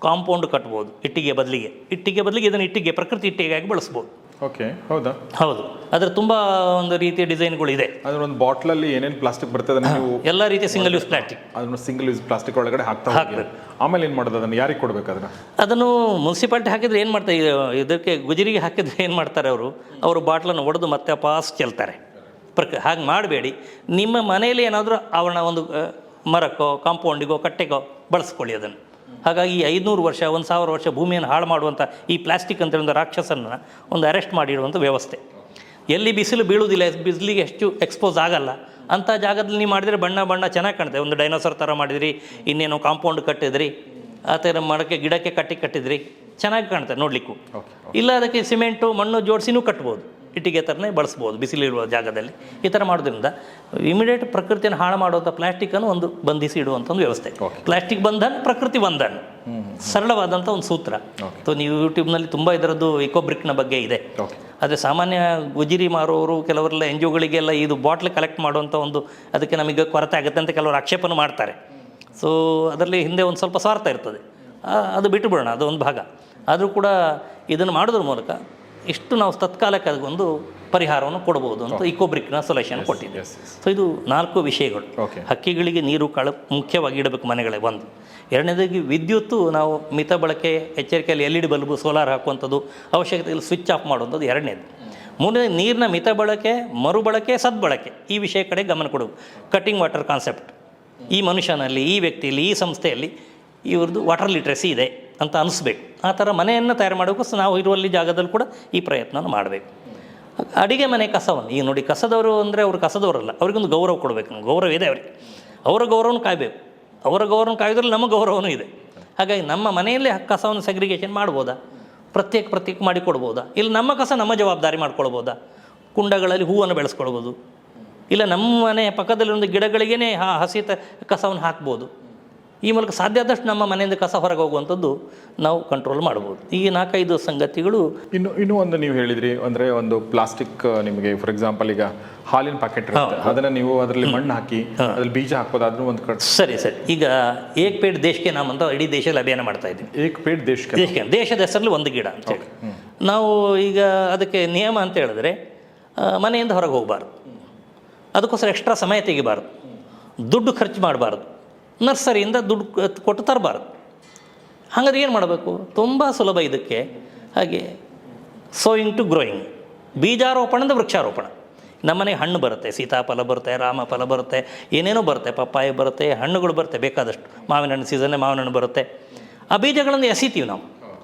ಕಾಂಪೌಂಡ್ ಕಟ್ಬೋದು, ಇಟ್ಟಿಗೆ ಬದಲಿಗೆ. ಇಟ್ಟಿಗೆ ಬದಲಿಗೆ ಇದನ್ನು ಇಟ್ಟಿಗೆ, ಪ್ರಕೃತಿ ಇಟ್ಟಿಗೆಯಾಗಿ ಬಳಸ್ಬೋದು. ಓಕೆ ಹೌದಾ? ಹೌದು. ಅದ್ರ ತುಂಬ ಒಂದು ರೀತಿಯ ಡಿಸೈನ್ಗಳು ಇದೆ. ಅದ್ರ ಒಂದು ಬಾಟ್ಲಲ್ಲಿ ಏನೇನು ಪ್ಲಾಸ್ಟಿಕ್ ಬರ್ತದೆ ಅದನ್ನ ನೀವು ಎಲ್ಲ ರೀತಿಯ ಸಿಂಗಲ್ ಯೂಸ್ ಪ್ಲಾಸ್ಟಿಕ್ ಅದನ್ನ ಸಿಂಗಲ್ ಯೂಸ್ ಪ್ಲಾಸ್ಟಿಕ್ ಒಳಗಡೆ ಹಾಕ್ತಾ ಹೋಗಿ. ಆಮೇಲೆ ಏನು ಮಾಡೋದು? ಅದನ್ನ ಯಾರಿಗೆ ಕೊಡ್ಬೇಕು ಅದನ್ನ? ಅದನ್ನು ಮುನ್ಸಿಪಾಲ್ಟಿ ಹಾಕಿದ್ರೆ ಏನು ಮಾಡ್ತಾರೆ ಇದಕ್ಕೆ ಗುಜರಿಗೆ ಹಾಕಿದ್ರೆ ಏನು ಮಾಡ್ತಾರೆ ಅವರು? ಅವರು ಬಾಟ್ಲನ್ನು ಒಡೆದು ಮತ್ತೆ ಪಾಸ್ ಚೆಲ್ತಾರೆ. ಪ್ರಕ ಹಾಗೆ ಮಾಡಬೇಡಿ. ನಿಮ್ಮ ಮನೆಯಲ್ಲಿ ಏನಾದರೂ ಅವನ ಒಂದು ಮರಕ್ಕೋ ಕಾಂಪೌಂಡಿಗೋ ಕಟ್ಟೆಗೋ ಬಳಸ್ಕೊಳ್ಳಿ ಅದನ್ನು. ಹಾಗಾಗಿ ಈ ಐದುನೂರು ವರ್ಷ ಒಂದು ಸಾವಿರ ವರ್ಷ ಭೂಮಿಯನ್ನು ಹಾಳು ಮಾಡುವಂಥ ಈ ಪ್ಲಾಸ್ಟಿಕ್ ಅಂತ ಒಂದು ರಾಕ್ಷಸನ್ನು ಒಂದು ಅರೆಸ್ಟ್ ಮಾಡಿಡುವಂಥ ವ್ಯವಸ್ಥೆ. ಎಲ್ಲಿ ಬಿಸಿಲು ಬೀಳುವುದಿಲ್ಲ ಬಿಸಿಲಿಗೆ ಹೆಚ್ಚು ಎಕ್ಸ್ಪೋಸ್ ಆಗಲ್ಲ. ಅಂಥ ಜಾಗದಲ್ಲಿ ನೀವು ಮಾಡಿದರೆ ಬಣ್ಣ ಬಣ್ಣ ಚೆನ್ನಾಗಿ ಕಾಣುತ್ತೆ ಒಂದು ಡೈನೋಸರ್ ಥರ ಮಾಡಿದ್ರಿ ಇನ್ನೇನೋ ಕಾಂಪೌಂಡ್ ಕಟ್ಟಿದ್ರಿ ಆ ಥರ ಮರಕ್ಕೆ ಗಿಡಕ್ಕೆ ಕಟ್ಟಿ ಕಟ್ಟಿದ್ರಿ ಚೆನ್ನಾಗಿ ಕಾಣುತ್ತೆ ನೋಡಲಿಕ್ಕೂ. ಇಲ್ಲ ಅದಕ್ಕೆ ಸಿಮೆಂಟು ಮಣ್ಣು ಜೋಡಿಸಿನೂ ಕಟ್ಬೋದು. ಇಟ್ಟಿಗೆ ಥರನೇ ಬಳಸ್ಬೋದು ಬಿಸಿಲಿರುವ ಜಾಗದಲ್ಲಿ. ಈ ಥರ ಮಾಡೋದ್ರಿಂದ ಇಮಿಡಿಯೇಟ್ ಪ್ರಕೃತಿಯನ್ನು ಹಾಳು ಮಾಡುವಂಥ ಪ್ಲಾಸ್ಟಿಕ್ಕನ್ನು ಒಂದು ಬಂಧಿಸಿ ಇಡುವಂಥ ಒಂದು ವ್ಯವಸ್ಥೆ. ಪ್ಲಾಸ್ಟಿಕ್ ಬಂಧನ್ ಪ್ರಕೃತಿ ಬಂಧನ್. ಸರಳವಾದಂಥ ಒಂದು ಸೂತ್ರ. ಸೊ ನೀವು ಯೂಟ್ಯೂಬ್ನಲ್ಲಿ ತುಂಬ ಇದರದ್ದು ಇಕೋಬ್ರಿಕ್ನ ಬಗ್ಗೆ ಇದೆ. ಆದರೆ ಸಾಮಾನ್ಯ ಗುಜಿರಿ ಮಾರೋರು ಕೆಲವರೆಲ್ಲ ಎನ್ ಜಿ ಒಗಳಿಗೆಲ್ಲ ಇದು ಬಾಟ್ಲ್ ಕಲೆಕ್ಟ್ ಮಾಡುವಂಥ ಒಂದು ಅದಕ್ಕೆ ನಮಗೆ ಕೊರತೆ ಆಗುತ್ತೆ ಅಂತ ಕೆಲವರು ಆಕ್ಷೇಪನ ಮಾಡ್ತಾರೆ. ಸೊ ಅದರಲ್ಲಿ ಹಿಂದೆ ಒಂದು ಸ್ವಲ್ಪ ಸ್ವಾರ್ಥ ಇರ್ತದೆ. ಅದು ಬಿಟ್ಟು ಬಿಡೋಣ ಅದು ಒಂದು ಭಾಗ. ಆದರೂ ಕೂಡ ಇದನ್ನು ಮಾಡೋದ್ರ ಮೂಲಕ ಇಷ್ಟು ನಾವು ತತ್ಕಾಲಕ್ಕೆ ಅದಕ್ಕೊಂದು ಪರಿಹಾರವನ್ನು ಕೊಡ್ಬೋದು ಅಂತ ಇಕೋಬ್ರಿಕ್ನ ಸೊಲ್ಯೂಷನ್ ಕೊಟ್ಟಿದೆ. ಸೊ ಇದು ನಾಲ್ಕು ವಿಷಯಗಳು. ಹಕ್ಕಿಗಳಿಗೆ ನೀರು ಕಳ ಮುಖ್ಯವಾಗಿ ಇಡಬೇಕು ಮನೆಗಳೇ ಒಂದು. ಎರಡನೇದಾಗಿ ವಿದ್ಯುತ್ತು ನಾವು ಮಿತ ಬಳಕೆ ಎಚ್ಚರಿಕೆಯಲ್ಲಿ L E D bulb solar ಹಾಕುವಂಥದ್ದು ಅವಶ್ಯಕತೆಯಲ್ಲಿ ಸ್ವಿಚ್ ಆಫ್ ಮಾಡುವಂಥದ್ದು ಎರಡನೇದು. ಮೂರನೇ ನೀರಿನ ಮಿತ ಬಳಕೆ ಮರುಬಳಕೆ ಸದ್ಬಳಕೆ ಈ ವಿಷಯ ಕಡೆ ಗಮನ ಕೊಡಬೇಕು. ಕಟ್ಟಿಂಗ್ ವಾಟರ್ ಕಾನ್ಸೆಪ್ಟ್ ಈ ಮನುಷ್ಯನಲ್ಲಿ ಈ ವ್ಯಕ್ತಿಯಲ್ಲಿ ಈ ಸಂಸ್ಥೆಯಲ್ಲಿ ಇವ್ರದ್ದು ವಾಟರ್ ಲಿಟ್ರಸಿ ಇದೆ. ಅಂತ ಅನಿಸ್ಬೇಕು ಆ ಥರ ಮನೆಯನ್ನು ತಯಾರು ಮಾಡೋಕ್ಕೂ ನಾವು ಇರುವಲ್ಲಿ ಜಾಗದಲ್ಲಿ ಕೂಡ ಈ ಪ್ರಯತ್ನ ಮಾಡಬೇಕು. ಅಡಿಗೆ ಮನೆ ಕಸವನ್ನು, ಈಗ ನೋಡಿ ಕಸದವರು ಅಂದರೆ ಅವರು ಕಸದವರಲ್ಲ, ಅವ್ರಿಗೊಂದು ಗೌರವ ಕೊಡಬೇಕು ನಮ್ಗೆ, ಗೌರವ ಇದೆ ಅವರಿಗೆ. ಅವರ ಗೌರವನ ಕಾಯಬೇಕು. ಅವರ ಗೌರವನ ಕಾಯೋದ್ರಲ್ಲಿ ನಮ್ಮ ಗೌರವನೂ ಇದೆ. ಹಾಗಾಗಿ ನಮ್ಮ ಮನೆಯಲ್ಲೇ ಕಸವನ್ನು ಸೆಗ್ರಿಗೇಷನ್ ಮಾಡ್ಬೋದಾ? ಪ್ರತ್ಯೇಕ ಪ್ರತ್ಯೇಕ ಮಾಡಿ ಕೊಡ್ಬೋದಾ? ಇಲ್ಲ ನಮ್ಮ ಕಸ ನಮ್ಮ ಜವಾಬ್ದಾರಿ ಮಾಡ್ಕೊಳ್ಬೋದಾ? ಕುಂಡಗಳಲ್ಲಿ ಹೂವನ್ನು ಬೆಳೆಸ್ಕೊಳ್ಬೋದು. ಇಲ್ಲ ನಮ್ಮ ಮನೆಯ ಪಕ್ಕದಲ್ಲಿ ಒಂದು ಗಿಡಗಳಿಗೇ ಹಸಿ ತ ಕಸವನ್ನು ಹಾಕ್ಬೋದು. ಈ ಮೂಲಕ ಸಾಧ್ಯ ಆದಷ್ಟು ನಮ್ಮ ಮನೆಯಿಂದ ಕಸ ಹೊರಗೆ ಹೋಗುವಂಥದ್ದು ನಾವು ಕಂಟ್ರೋಲ್ ಮಾಡ್ಬೋದು. ಈ ನಾಲ್ಕೈದು ಸಂಗತಿಗಳು ಇನ್ನು ಇನ್ನೂ ಒಂದು ನೀವು ಹೇಳಿದ್ರಿ ಅಂದರೆ ಒಂದು ಪ್ಲಾಸ್ಟಿಕ್ ನಿಮಗೆ ಫಾರ್ ಎಕ್ಸಾಂಪಲ್ ಈಗ ಹಾಲಿನ ಪ್ಯಾಕೆಟ್ ಅದನ್ನು ಅದನ್ನ ನೀವು ಅದರಲ್ಲಿ ಮಣ್ಣು ಹಾಕಿ ಅದ್ರಲ್ಲಿ ಬೀಜ ಹಾಕೋದಾದ್ರೂ ಒಂದು ಕಡೆ ಸರಿ ಸರಿ. ಈಗ ಏಕ್ ಪೇಟ್ ದೇಶಕ್ಕೆ ನಾವು ಅಂತ ಇಡೀ ದೇಶದಲ್ಲಿ ಅಭಿಯಾನ ಮಾಡ್ತಾ ಇದ್ದೀವಿ. ಏಕ್ ಪೇಟ್ ದೇಶಕ್ಕೆ ದೇಶಕ್ಕೆ ದೇಶದ ಹೆಸರಲ್ಲಿ ಒಂದು ಗಿಡ ಅಂತೇಳಿ ನಾವು ಈಗ ಅದಕ್ಕೆ ನಿಯಮ ಅಂತ ಹೇಳಿದ್ರೆ ಮನೆಯಿಂದ ಹೊರಗೆ ಹೋಗಬಾರ್ದು. ಅದಕ್ಕೋಸ್ಕರ ಎಕ್ಸ್ಟ್ರಾ ಸಮಯ ತೆಗಿಬಾರ್ದು. ದುಡ್ಡು ಖರ್ಚು ಮಾಡಬಾರ್ದು. ನರ್ಸರಿಯಿಂದ ದುಡ್ಡು ಕೊಟ್ಟು ತರಬಾರ್ದು. ಹಾಗಾದ್ರೆ ಏನು ಮಾಡಬೇಕು? ತುಂಬ ಸುಲಭ ಇದಕ್ಕೆ. ಹಾಗೆ ಸೋಯಿಂಗ್ ಟು ಗ್ರೋಯಿಂಗ್ ಬೀಜಾರೋಪಣದ ವೃಕ್ಷಾರೋಪಣ. ನಮ್ಮನೆಗೆ ಹಣ್ಣು ಬರುತ್ತೆ, ಸೀತಾಫಲ ಬರುತ್ತೆ, ರಾಮಫಲ ಬರುತ್ತೆ, ಏನೇನೋ ಬರುತ್ತೆ, ಪಪ್ಪಾಯಿ ಬರುತ್ತೆ, ಹಣ್ಣುಗಳು ಬರುತ್ತೆ, ಬೇಕಾದಷ್ಟು. ಮಾವಿನ ಹಣ್ಣು ಸೀಸನ್ನೇ ಮಾವಿನ ಹಣ್ಣು ಬರುತ್ತೆ. ಆ ಬೀಜಗಳನ್ನು ಎಸಿತೀವಿ ನಾವು.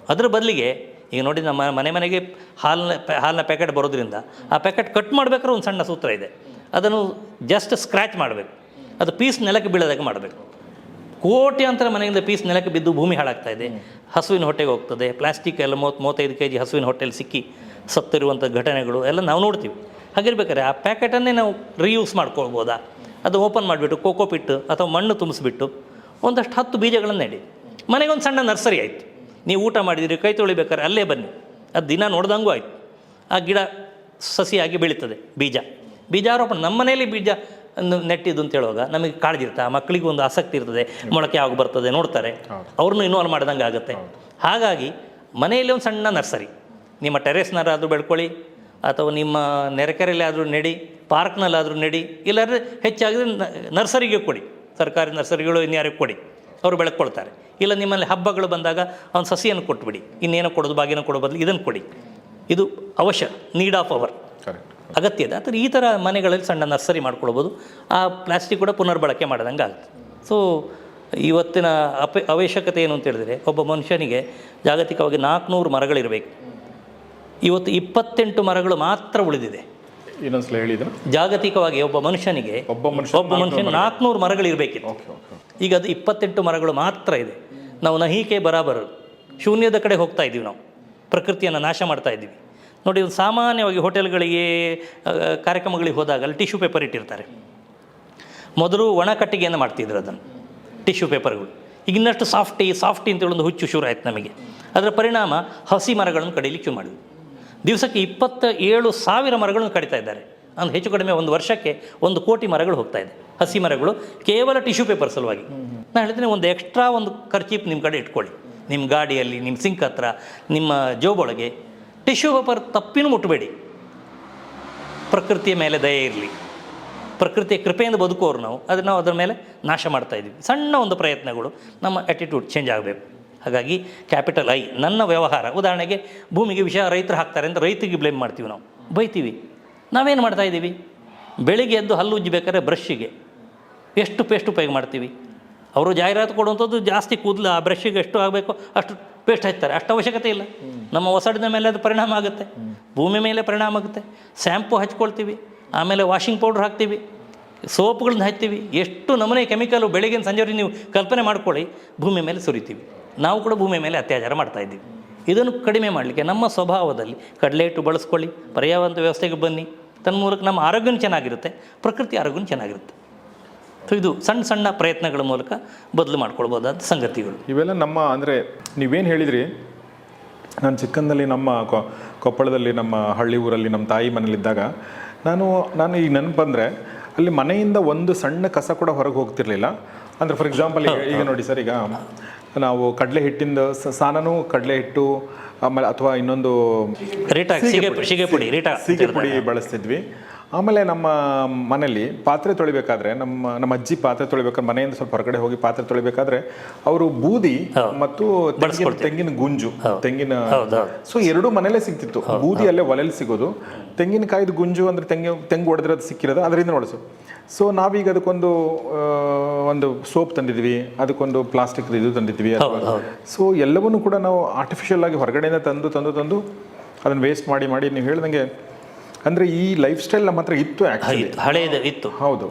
ಅದ್ರ ಬದಲಿಗೆ, ಈಗ ನೋಡಿ ನಮ್ಮ ಮನೆ ಮನೆಗೆ ಹಾಲಿನ ಹಾಲಿನ ಪ್ಯಾಕೆಟ್ ಬರೋದ್ರಿಂದ, ಆ ಪ್ಯಾಕೆಟ್ ಕಟ್ ಮಾಡಬೇಕಾದ್ರೆ ಒಂದು ಸಣ್ಣ ಸೂತ್ರ ಇದೆ. ಅದನ್ನು ಜಸ್ಟ್ ಸ್ಕ್ರ್ಯಾಚ್ ಮಾಡಬೇಕು. ಅದು ಪೀಸ್ ನೆಲಕ್ಕೆ ಬೀಳೋದಕ್ಕೆ ಮಾಡಬೇಕು. ಕೋಟ್ಯಾಂತರ ಮನೆಯಿಂದ ಪೀಸ್ ನೆಲಕ್ಕೆ ಬಿದ್ದು ಭೂಮಿ ಹಾಳಾಗ್ತಾ ಇದೆ. ಹಸುವಿನ ಹೊಟ್ಟೆಗೆ ಹೋಗ್ತದೆ. ಪ್ಲಾಸ್ಟಿಕ್ ಎಲ್ಲ ಮೂವತ್ತು ಮೂವತ್ತೈದು ಕೆ ಜಿ ಹಸುವಿನ ಹೊಟ್ಟೆಲಿ ಸಿಕ್ಕಿ ಸತ್ತಿರುವಂಥ ಘಟನೆಗಳು ಎಲ್ಲ ನಾವು ನೋಡ್ತೀವಿ. ಹಾಗಿರ್ಬೇಕಾದ್ರೆ ಆ ಪ್ಯಾಕೆಟನ್ನೇ ನಾವು ರೀಯೂಸ್ ಮಾಡ್ಕೊಳ್ಬೋದಾ? ಅದು ಓಪನ್ ಮಾಡಿಬಿಟ್ಟು ಕೋಕೋ ಪಿಟ್ಟು ಅಥವಾ ಮಣ್ಣು ತುಂಬಿಸ್ಬಿಟ್ಟು ಒಂದಷ್ಟು ಹತ್ತು ಬೀಜಗಳನ್ನು ನೆಡಿ. ಮನೆಗೊಂದು ಸಣ್ಣ ನರ್ಸರಿ ಆಯಿತು. ನೀವು ಊಟ ಮಾಡಿದಿರಿ ಕೈ ತೊಳಿಬೇಕಾದ್ರೆ ಅಲ್ಲೇ ಬನ್ನಿ. ಅದು ದಿನ ನೋಡ್ದಂಗೂ ಆಯಿತು. ಆ ಗಿಡ ಸಸಿಯಾಗಿ ಬೆಳೀತದೆ ಬೀಜ. ಬೀಜಾರೋಪಣ. ನಮ್ಮ ಮನೆಯಲ್ಲಿ ಬೀಜ ನೆಟ್ಟಿದ್ದು ಅಂತ ಹೇಳುವಾಗ ನಮಗೆ ಕಾಳಜಿ ಇರುತ್ತೆ. ಆ ಮಕ್ಕಳಿಗೆ ಒಂದು ಆಸಕ್ತಿ ಇರ್ತದೆ. ಮೊಳಕೆ ಯಾವಾಗ ಬರ್ತದೆ ನೋಡ್ತಾರೆ. ಅವ್ರನ್ನೂ ಇನ್ವಾಲ್ವ್ ಮಾಡ್ದಂಗೆ ಆಗುತ್ತೆ. ಹಾಗಾಗಿ ಮನೆಯಲ್ಲಿ ಒಂದು ಸಣ್ಣ ನರ್ಸರಿ. ನಿಮ್ಮ ಟೆರೆಸ್ನಾರಾದರೂ ಬೆಳ್ಕೊಳ್ಳಿ ಅಥವಾ ನಿಮ್ಮ ನೆರೆಕೆರೆಯಲ್ಲಿ ಆದರೂ ನೆಡಿ ಪಾರ್ಕ್ನಲ್ಲಾದರೂ ನೆಡಿ ಇಲ್ಲಾಂದರೆ ಹೆಚ್ಚಾಗಿದ್ರೆ ನ- ನರ್ಸರಿಗೆ ಕೊಡಿ. ಸರ್ಕಾರಿ ನರ್ಸರಿಗಳು ಇನ್ಯಾರಿಗೆ ಕೊಡಿ. ಅವರು ಬೆಳ್ಕೊಳ್ತಾರೆ. ಇಲ್ಲ ನಿಮ್ಮಲ್ಲಿ ಹಬ್ಬಗಳು ಬಂದಾಗ ಅವ್ನು ಸಸಿಯನ್ನು ಕೊಟ್ಬಿಡಿ. ಇನ್ನೇನೋ ಕೊಡೋದು ಬಾಗಿನ ಕೊಡೋ ಬದಲು ಇದನ್ನು ಕೊಡಿ. ಇದು ಅವಶ್ಯ. ನೀಡ್ ಆಫ್ ಅವರ್ ಕರೆಕ್ಟ್ ಅಗತ್ಯ ಇದೆ ಅಥವಾ ಈ ಥರ ಮನೆಗಳಲ್ಲಿ ಸಣ್ಣ ನರ್ಸರಿ ಮಾಡ್ಕೊಳ್ಬೋದು. ಆ ಪ್ಲಾಸ್ಟಿಕ್ ಕೂಡ ಪುನರ್ಬಳಕೆ ಮಾಡಿದಂಗೆ ಆಗುತ್ತೆ. ಸೊ ಇವತ್ತಿನ ಅಪ ಅವಶ್ಯಕತೆ ಏನು ಅಂತ ಹೇಳಿದ್ರೆ ಒಬ್ಬ ಮನುಷ್ಯನಿಗೆ ಜಾಗತಿಕವಾಗಿ ನಾಲ್ಕುನೂರು ಮರಗಳಿರಬೇಕು. ಇವತ್ತು ಇಪ್ಪತ್ತೆಂಟು ಮರಗಳು ಮಾತ್ರ ಉಳಿದಿದೆ. ಇನ್ನೊಂದ್ಸಲ ಹೇಳಿದ್ರು ಜಾಗತಿಕವಾಗಿ ಒಬ್ಬ ಮನುಷ್ಯನಿಗೆ ಒಬ್ಬ ಮನುಷ್ಯ ಒಬ್ಬ ಮನುಷ್ಯನ ನಾಲ್ಕುನೂರು ಮರಗಳಿರಬೇಕಿತ್ತು. ಈಗ ಅದು ಇಪ್ಪತ್ತೆಂಟು ಮರಗಳು ಮಾತ್ರ ಇದೆ. ನಾವು ನಹಿಕೆ ಬರಾಬರ್ ಶೂನ್ಯದ ಕಡೆ ಹೋಗ್ತಾ ಇದ್ದೀವಿ ನಾವು. ಪ್ರಕೃತಿಯನ್ನು ನಾಶ ಮಾಡ್ತಾ ಇದ್ದೀವಿ. ನೋಡಿ, ಒಂದು ಸಾಮಾನ್ಯವಾಗಿ ಹೋಟೆಲ್ಗಳಿಗೆ ಕಾರ್ಯಕ್ರಮಗಳಿಗೆ ಹೋದಾಗ ಅಲ್ಲಿ ಟಿಶ್ಯೂ ಪೇಪರ್ ಇಟ್ಟಿರ್ತಾರೆ. ಮೊದಲು ಒಣ ಕಟ್ಟಿಗೆಯನ್ನು ಮಾಡ್ತಿದ್ರು ಅದನ್ನು, ಟಿಶ್ಯೂ ಪೇಪರ್ಗಳು. ಈಗ ಇನ್ನಷ್ಟು ಸಾಫ್ಟಿ ಸಾಫ್ಟಿ ಅಂತೇಳಿ ಒಂದು ಹುಚ್ಚು ಶುರು ಆಯಿತು ನಮಗೆ. ಅದರ ಪರಿಣಾಮ ಹಸಿ ಮರಗಳನ್ನು ಕಡಿಲಿಕ್ಕೆ ಮಾಡಿದ್ವಿ. ದಿವಸಕ್ಕೆ ಇಪ್ಪತ್ತ ಏಳು ಸಾವಿರ ಮರಗಳನ್ನು ಕಡಿತಾ ಇದ್ದಾರೆ. ಅಂದ್ರೆ ಹೆಚ್ಚು ಕಡಿಮೆ ಒಂದು ವರ್ಷಕ್ಕೆ ಒಂದು ಕೋಟಿ ಮರಗಳು ಹೋಗ್ತಾ ಇದೆ. ಹಸಿ ಮರಗಳು ಕೇವಲ ಟಿಶ್ಯೂ ಪೇಪರ್ ಸಲುವಾಗಿ. ನಾನು ಹೇಳ್ತೀನಿ, ಒಂದು ಎಕ್ಸ್ಟ್ರಾ ಒಂದು ಖರ್ಚೀಪ್ ನಿಮ್ಮ ಕಡೆ ಇಟ್ಕೊಳ್ಳಿ. ನಿಮ್ಮ ಗಾಡಿಯಲ್ಲಿ, ನಿಮ್ಮ ಸಿಂಕ್ ಹತ್ರ, ನಿಮ್ಮ ಜೋಬೊಳಗೆ ಟಿಶ್ಯೂ ಪೇಪರ್ ತಪ್ಪಿನೂ ಮುಟ್ಟಬೇಡಿ ಪ್ರಕೃತಿಯ ಮೇಲೆ ದಯೆ ಇರಲಿ. ಪ್ರಕೃತಿಯ ಕೃಪೆಯಿಂದ ಬದುಕೋರು ನಾವು. ಅದನ್ನು ನಾವು ಅದರ ಮೇಲೆ ನಾಶ ಮಾಡ್ತಾ ಇದ್ದೀವಿ. ಸಣ್ಣ ಒಂದು ಪ್ರಯತ್ನಗಳು ನಮ್ಮ ಆ್ಯಟಿಟ್ಯೂಡ್ ಚೇಂಜ್ ಆಗಬೇಕು. ಹಾಗಾಗಿ ಕ್ಯಾಪಿಟಲ್ ಐ, ನನ್ನ ವ್ಯವಹಾರ. ಉದಾಹರಣೆಗೆ ಭೂಮಿಗೆ ವಿಷಯ ರೈತರು ಹಾಕ್ತಾರೆ ಅಂತ ರೈತರಿಗೆ ಬ್ಲೇಮ್ ಮಾಡ್ತೀವಿ ನಾವು. ಬೈತೀವಿ. ನಾವೇನು ಮಾಡ್ತಾ ಇದ್ದೀವಿ? ಬೆಳಿಗ್ಗೆ ಎದ್ದು ಹಲ್ಲು ಉಜ್ಜಬೇಕಾದ್ರೆ ಬ್ರಷ್ಷಿಗೆ ಎಷ್ಟು ಪೇಸ್ಟ್ ಉಪಯೋಗ ಮಾಡ್ತೀವಿ? ಅವರು ಜಾಹೀರಾತು ಕೊಡುವಂಥದ್ದು ಜಾಸ್ತಿ ಕೂದಲು, ಆ ಬ್ರಷ್ಗೆ ಎಷ್ಟು ಆಗಬೇಕು? ಅಷ್ಟು ಪೇಸ್ಟ್ ಹಚ್ತಾರೆ ಅಷ್ಟು ಅವಶ್ಯಕತೆ ಇಲ್ಲ. ನಮ್ಮ ಒಸಡಿನ ಮೇಲೆ ಅದು ಪರಿಣಾಮ ಆಗುತ್ತೆ. ಭೂಮಿ ಮೇಲೆ ಪರಿಣಾಮ ಆಗುತ್ತೆ. ಸ್ಯಾಂಪು ಹಚ್ಕೊಳ್ತೀವಿ. ಆಮೇಲೆ ವಾಷಿಂಗ್ ಪೌಡ್ರ್ ಹಾಕ್ತೀವಿ. ಸೋಪ್ಗಳನ್ನ ಹಾಕ್ತೀವಿ ಎಷ್ಟು ನಮೂನೆ ಕೆಮಿಕಲು ಬೆಳಗಿನ ಸಂಜೆವರೆಗೆ ನೀವು ಕಲ್ಪನೆ ಮಾಡ್ಕೊಳ್ಳಿ, ಭೂಮಿ ಮೇಲೆ ಸುರಿತೀವಿ. ನಾವು ಕೂಡ ಭೂಮಿ ಮೇಲೆ ಅತ್ಯಾಚಾರ ಮಾಡ್ತಾ ಇದ್ದೀವಿ. ಇದನ್ನು ಕಡಿಮೆ ಮಾಡಲಿಕ್ಕೆ ನಮ್ಮ ಸ್ವಭಾವದಲ್ಲಿ ಕಡಲೆ ಇಟ್ಟು ಬಳಸ್ಕೊಳ್ಳಿ ಪರ್ಯಾವರಣ ವ್ಯವಸ್ಥೆಗೆ ಬನ್ನಿ. ತನ್ನ ಮೂಲಕ ನಮ್ಮ ಆರೋಗ್ಯನೂ ಚೆನ್ನಾಗಿರುತ್ತೆ, ಪ್ರಕೃತಿ ಆರೋಗ್ಯನೂ ಚೆನ್ನಾಗಿರುತ್ತೆ. ಸೊ ಇದು ಸಣ್ಣ ಸಣ್ಣ ಪ್ರಯತ್ನಗಳ ಮೂಲಕ ಬದಲು ಮಾಡ್ಕೊಳ್ಬೋದಾದ ಸಂಗತಿಗಳು. ಇವೆಲ್ಲ ನಮ್ಮ ಅಂದರೆ ನೀವೇನು ಹೇಳಿದ್ರಿ? ನಾನು ಚಿಕ್ಕಂದಲ್ಲಿ ನಮ್ಮ ಕೊಪ್ಪಳದಲ್ಲಿ ನಮ್ಮ ಹಳ್ಳಿ ಊರಲ್ಲಿ ನಮ್ಮ ತಾಯಿ ಮನೇಲಿದ್ದಾಗ ನಾನು ನಾನು ಈಗ ನೆನಪು ಬಂದರೆ ಅಲ್ಲಿ ಮನೆಯಿಂದ ಒಂದು ಸಣ್ಣ ಕಸ ಕೂಡ ಹೊರಗೆ ಹೋಗ್ತಿರ್ಲಿಲ್ಲ. ಅಂದರೆ ಫಾರ್ ಎಕ್ಸಾಂಪಲ್ ಈಗ ನೋಡಿ ಸರ್ ಈಗ ನಾವು ಕಡಲೆ ಹಿಟ್ಟಿಂದ ಸ- ಸಾನನೂ ಕಡಲೆ ಹಿಟ್ಟು ಆಮೇಲೆ ಅಥವಾ ಇನ್ನೊಂದು ರೀಟಾ ಸಿಗೆ ಸಿಗೆ ಪುಡಿ ರೀಟಾ ಸೀಗೆ ಪುಡಿ ಬಳಸ್ತಿದ್ವಿ. ಆಮೇಲೆ ನಮ್ಮ ಮನೇಲಿ ಪಾತ್ರೆ ತೊಳಿಬೇಕಾದ್ರೆ ನಮ್ಮ ನಮ್ಮ ಅಜ್ಜಿ ಪಾತ್ರೆ ತೊಳಿಬೇಕಾದ್ರೆ ಮನೆಯಿಂದ ಸ್ವಲ್ಪ ಹೊರಗಡೆ ಹೋಗಿ ಪಾತ್ರೆ ತೊಳಿಬೇಕಾದ್ರೆ ಅವರು ಬೂದಿ ಮತ್ತು ತೆಂಗಿನ ಗುಂಜು ತೆಂಗಿನ ಸೊ ಎರಡು ಮನೇಲೆ ಸಿಗ್ತಿತ್ತು. ಬೂದಿ ಅಲ್ಲೇ ಒಲೆಯಲ್ಲಿ ಸಿಗೋದು. ತೆಂಗಿನಕಾಯಿದ ಗುಂಜು ಅಂದ್ರೆ ತೆಂಗಿ ತೆಂಗು ಹೊಡೆದಿರೋದು ಸಿಕ್ಕಿರೋದು ಅದರಿಂದ ಹೊಡೆಸು ಸೊ ನಾವೀಗ ಅದಕ್ಕೊಂದು ಒಂದು ಸೋಪ್ ತಂದಿದ್ವಿ ಅದಕ್ಕೊಂದು ಪ್ಲಾಸ್ಟಿಕ್ ಇದು ತಂದಿದ್ವಿ ಸೊ ಎಲ್ಲವನ್ನೂ ಕೂಡ ನಾವು ಆರ್ಟಿಫಿಷಿಯಲ್ ಆಗಿ ಹೊರಗಡೆಯಿಂದ ತಂದು ತಂದು ತಂದು ಅದನ್ನು ವೇಸ್ಟ್ ಮಾಡಿ ಮಾಡಿ ನೀವು ಹೇಳ್ದಂಗೆ ಅಂದರೆ ಈ ಲೈಫ್ ಸ್ಟೈಲ್ ನಮ್ಮ ಹತ್ರ ಇತ್ತು ಹಳೆಯದು ಇತ್ತು. ಹೌದು.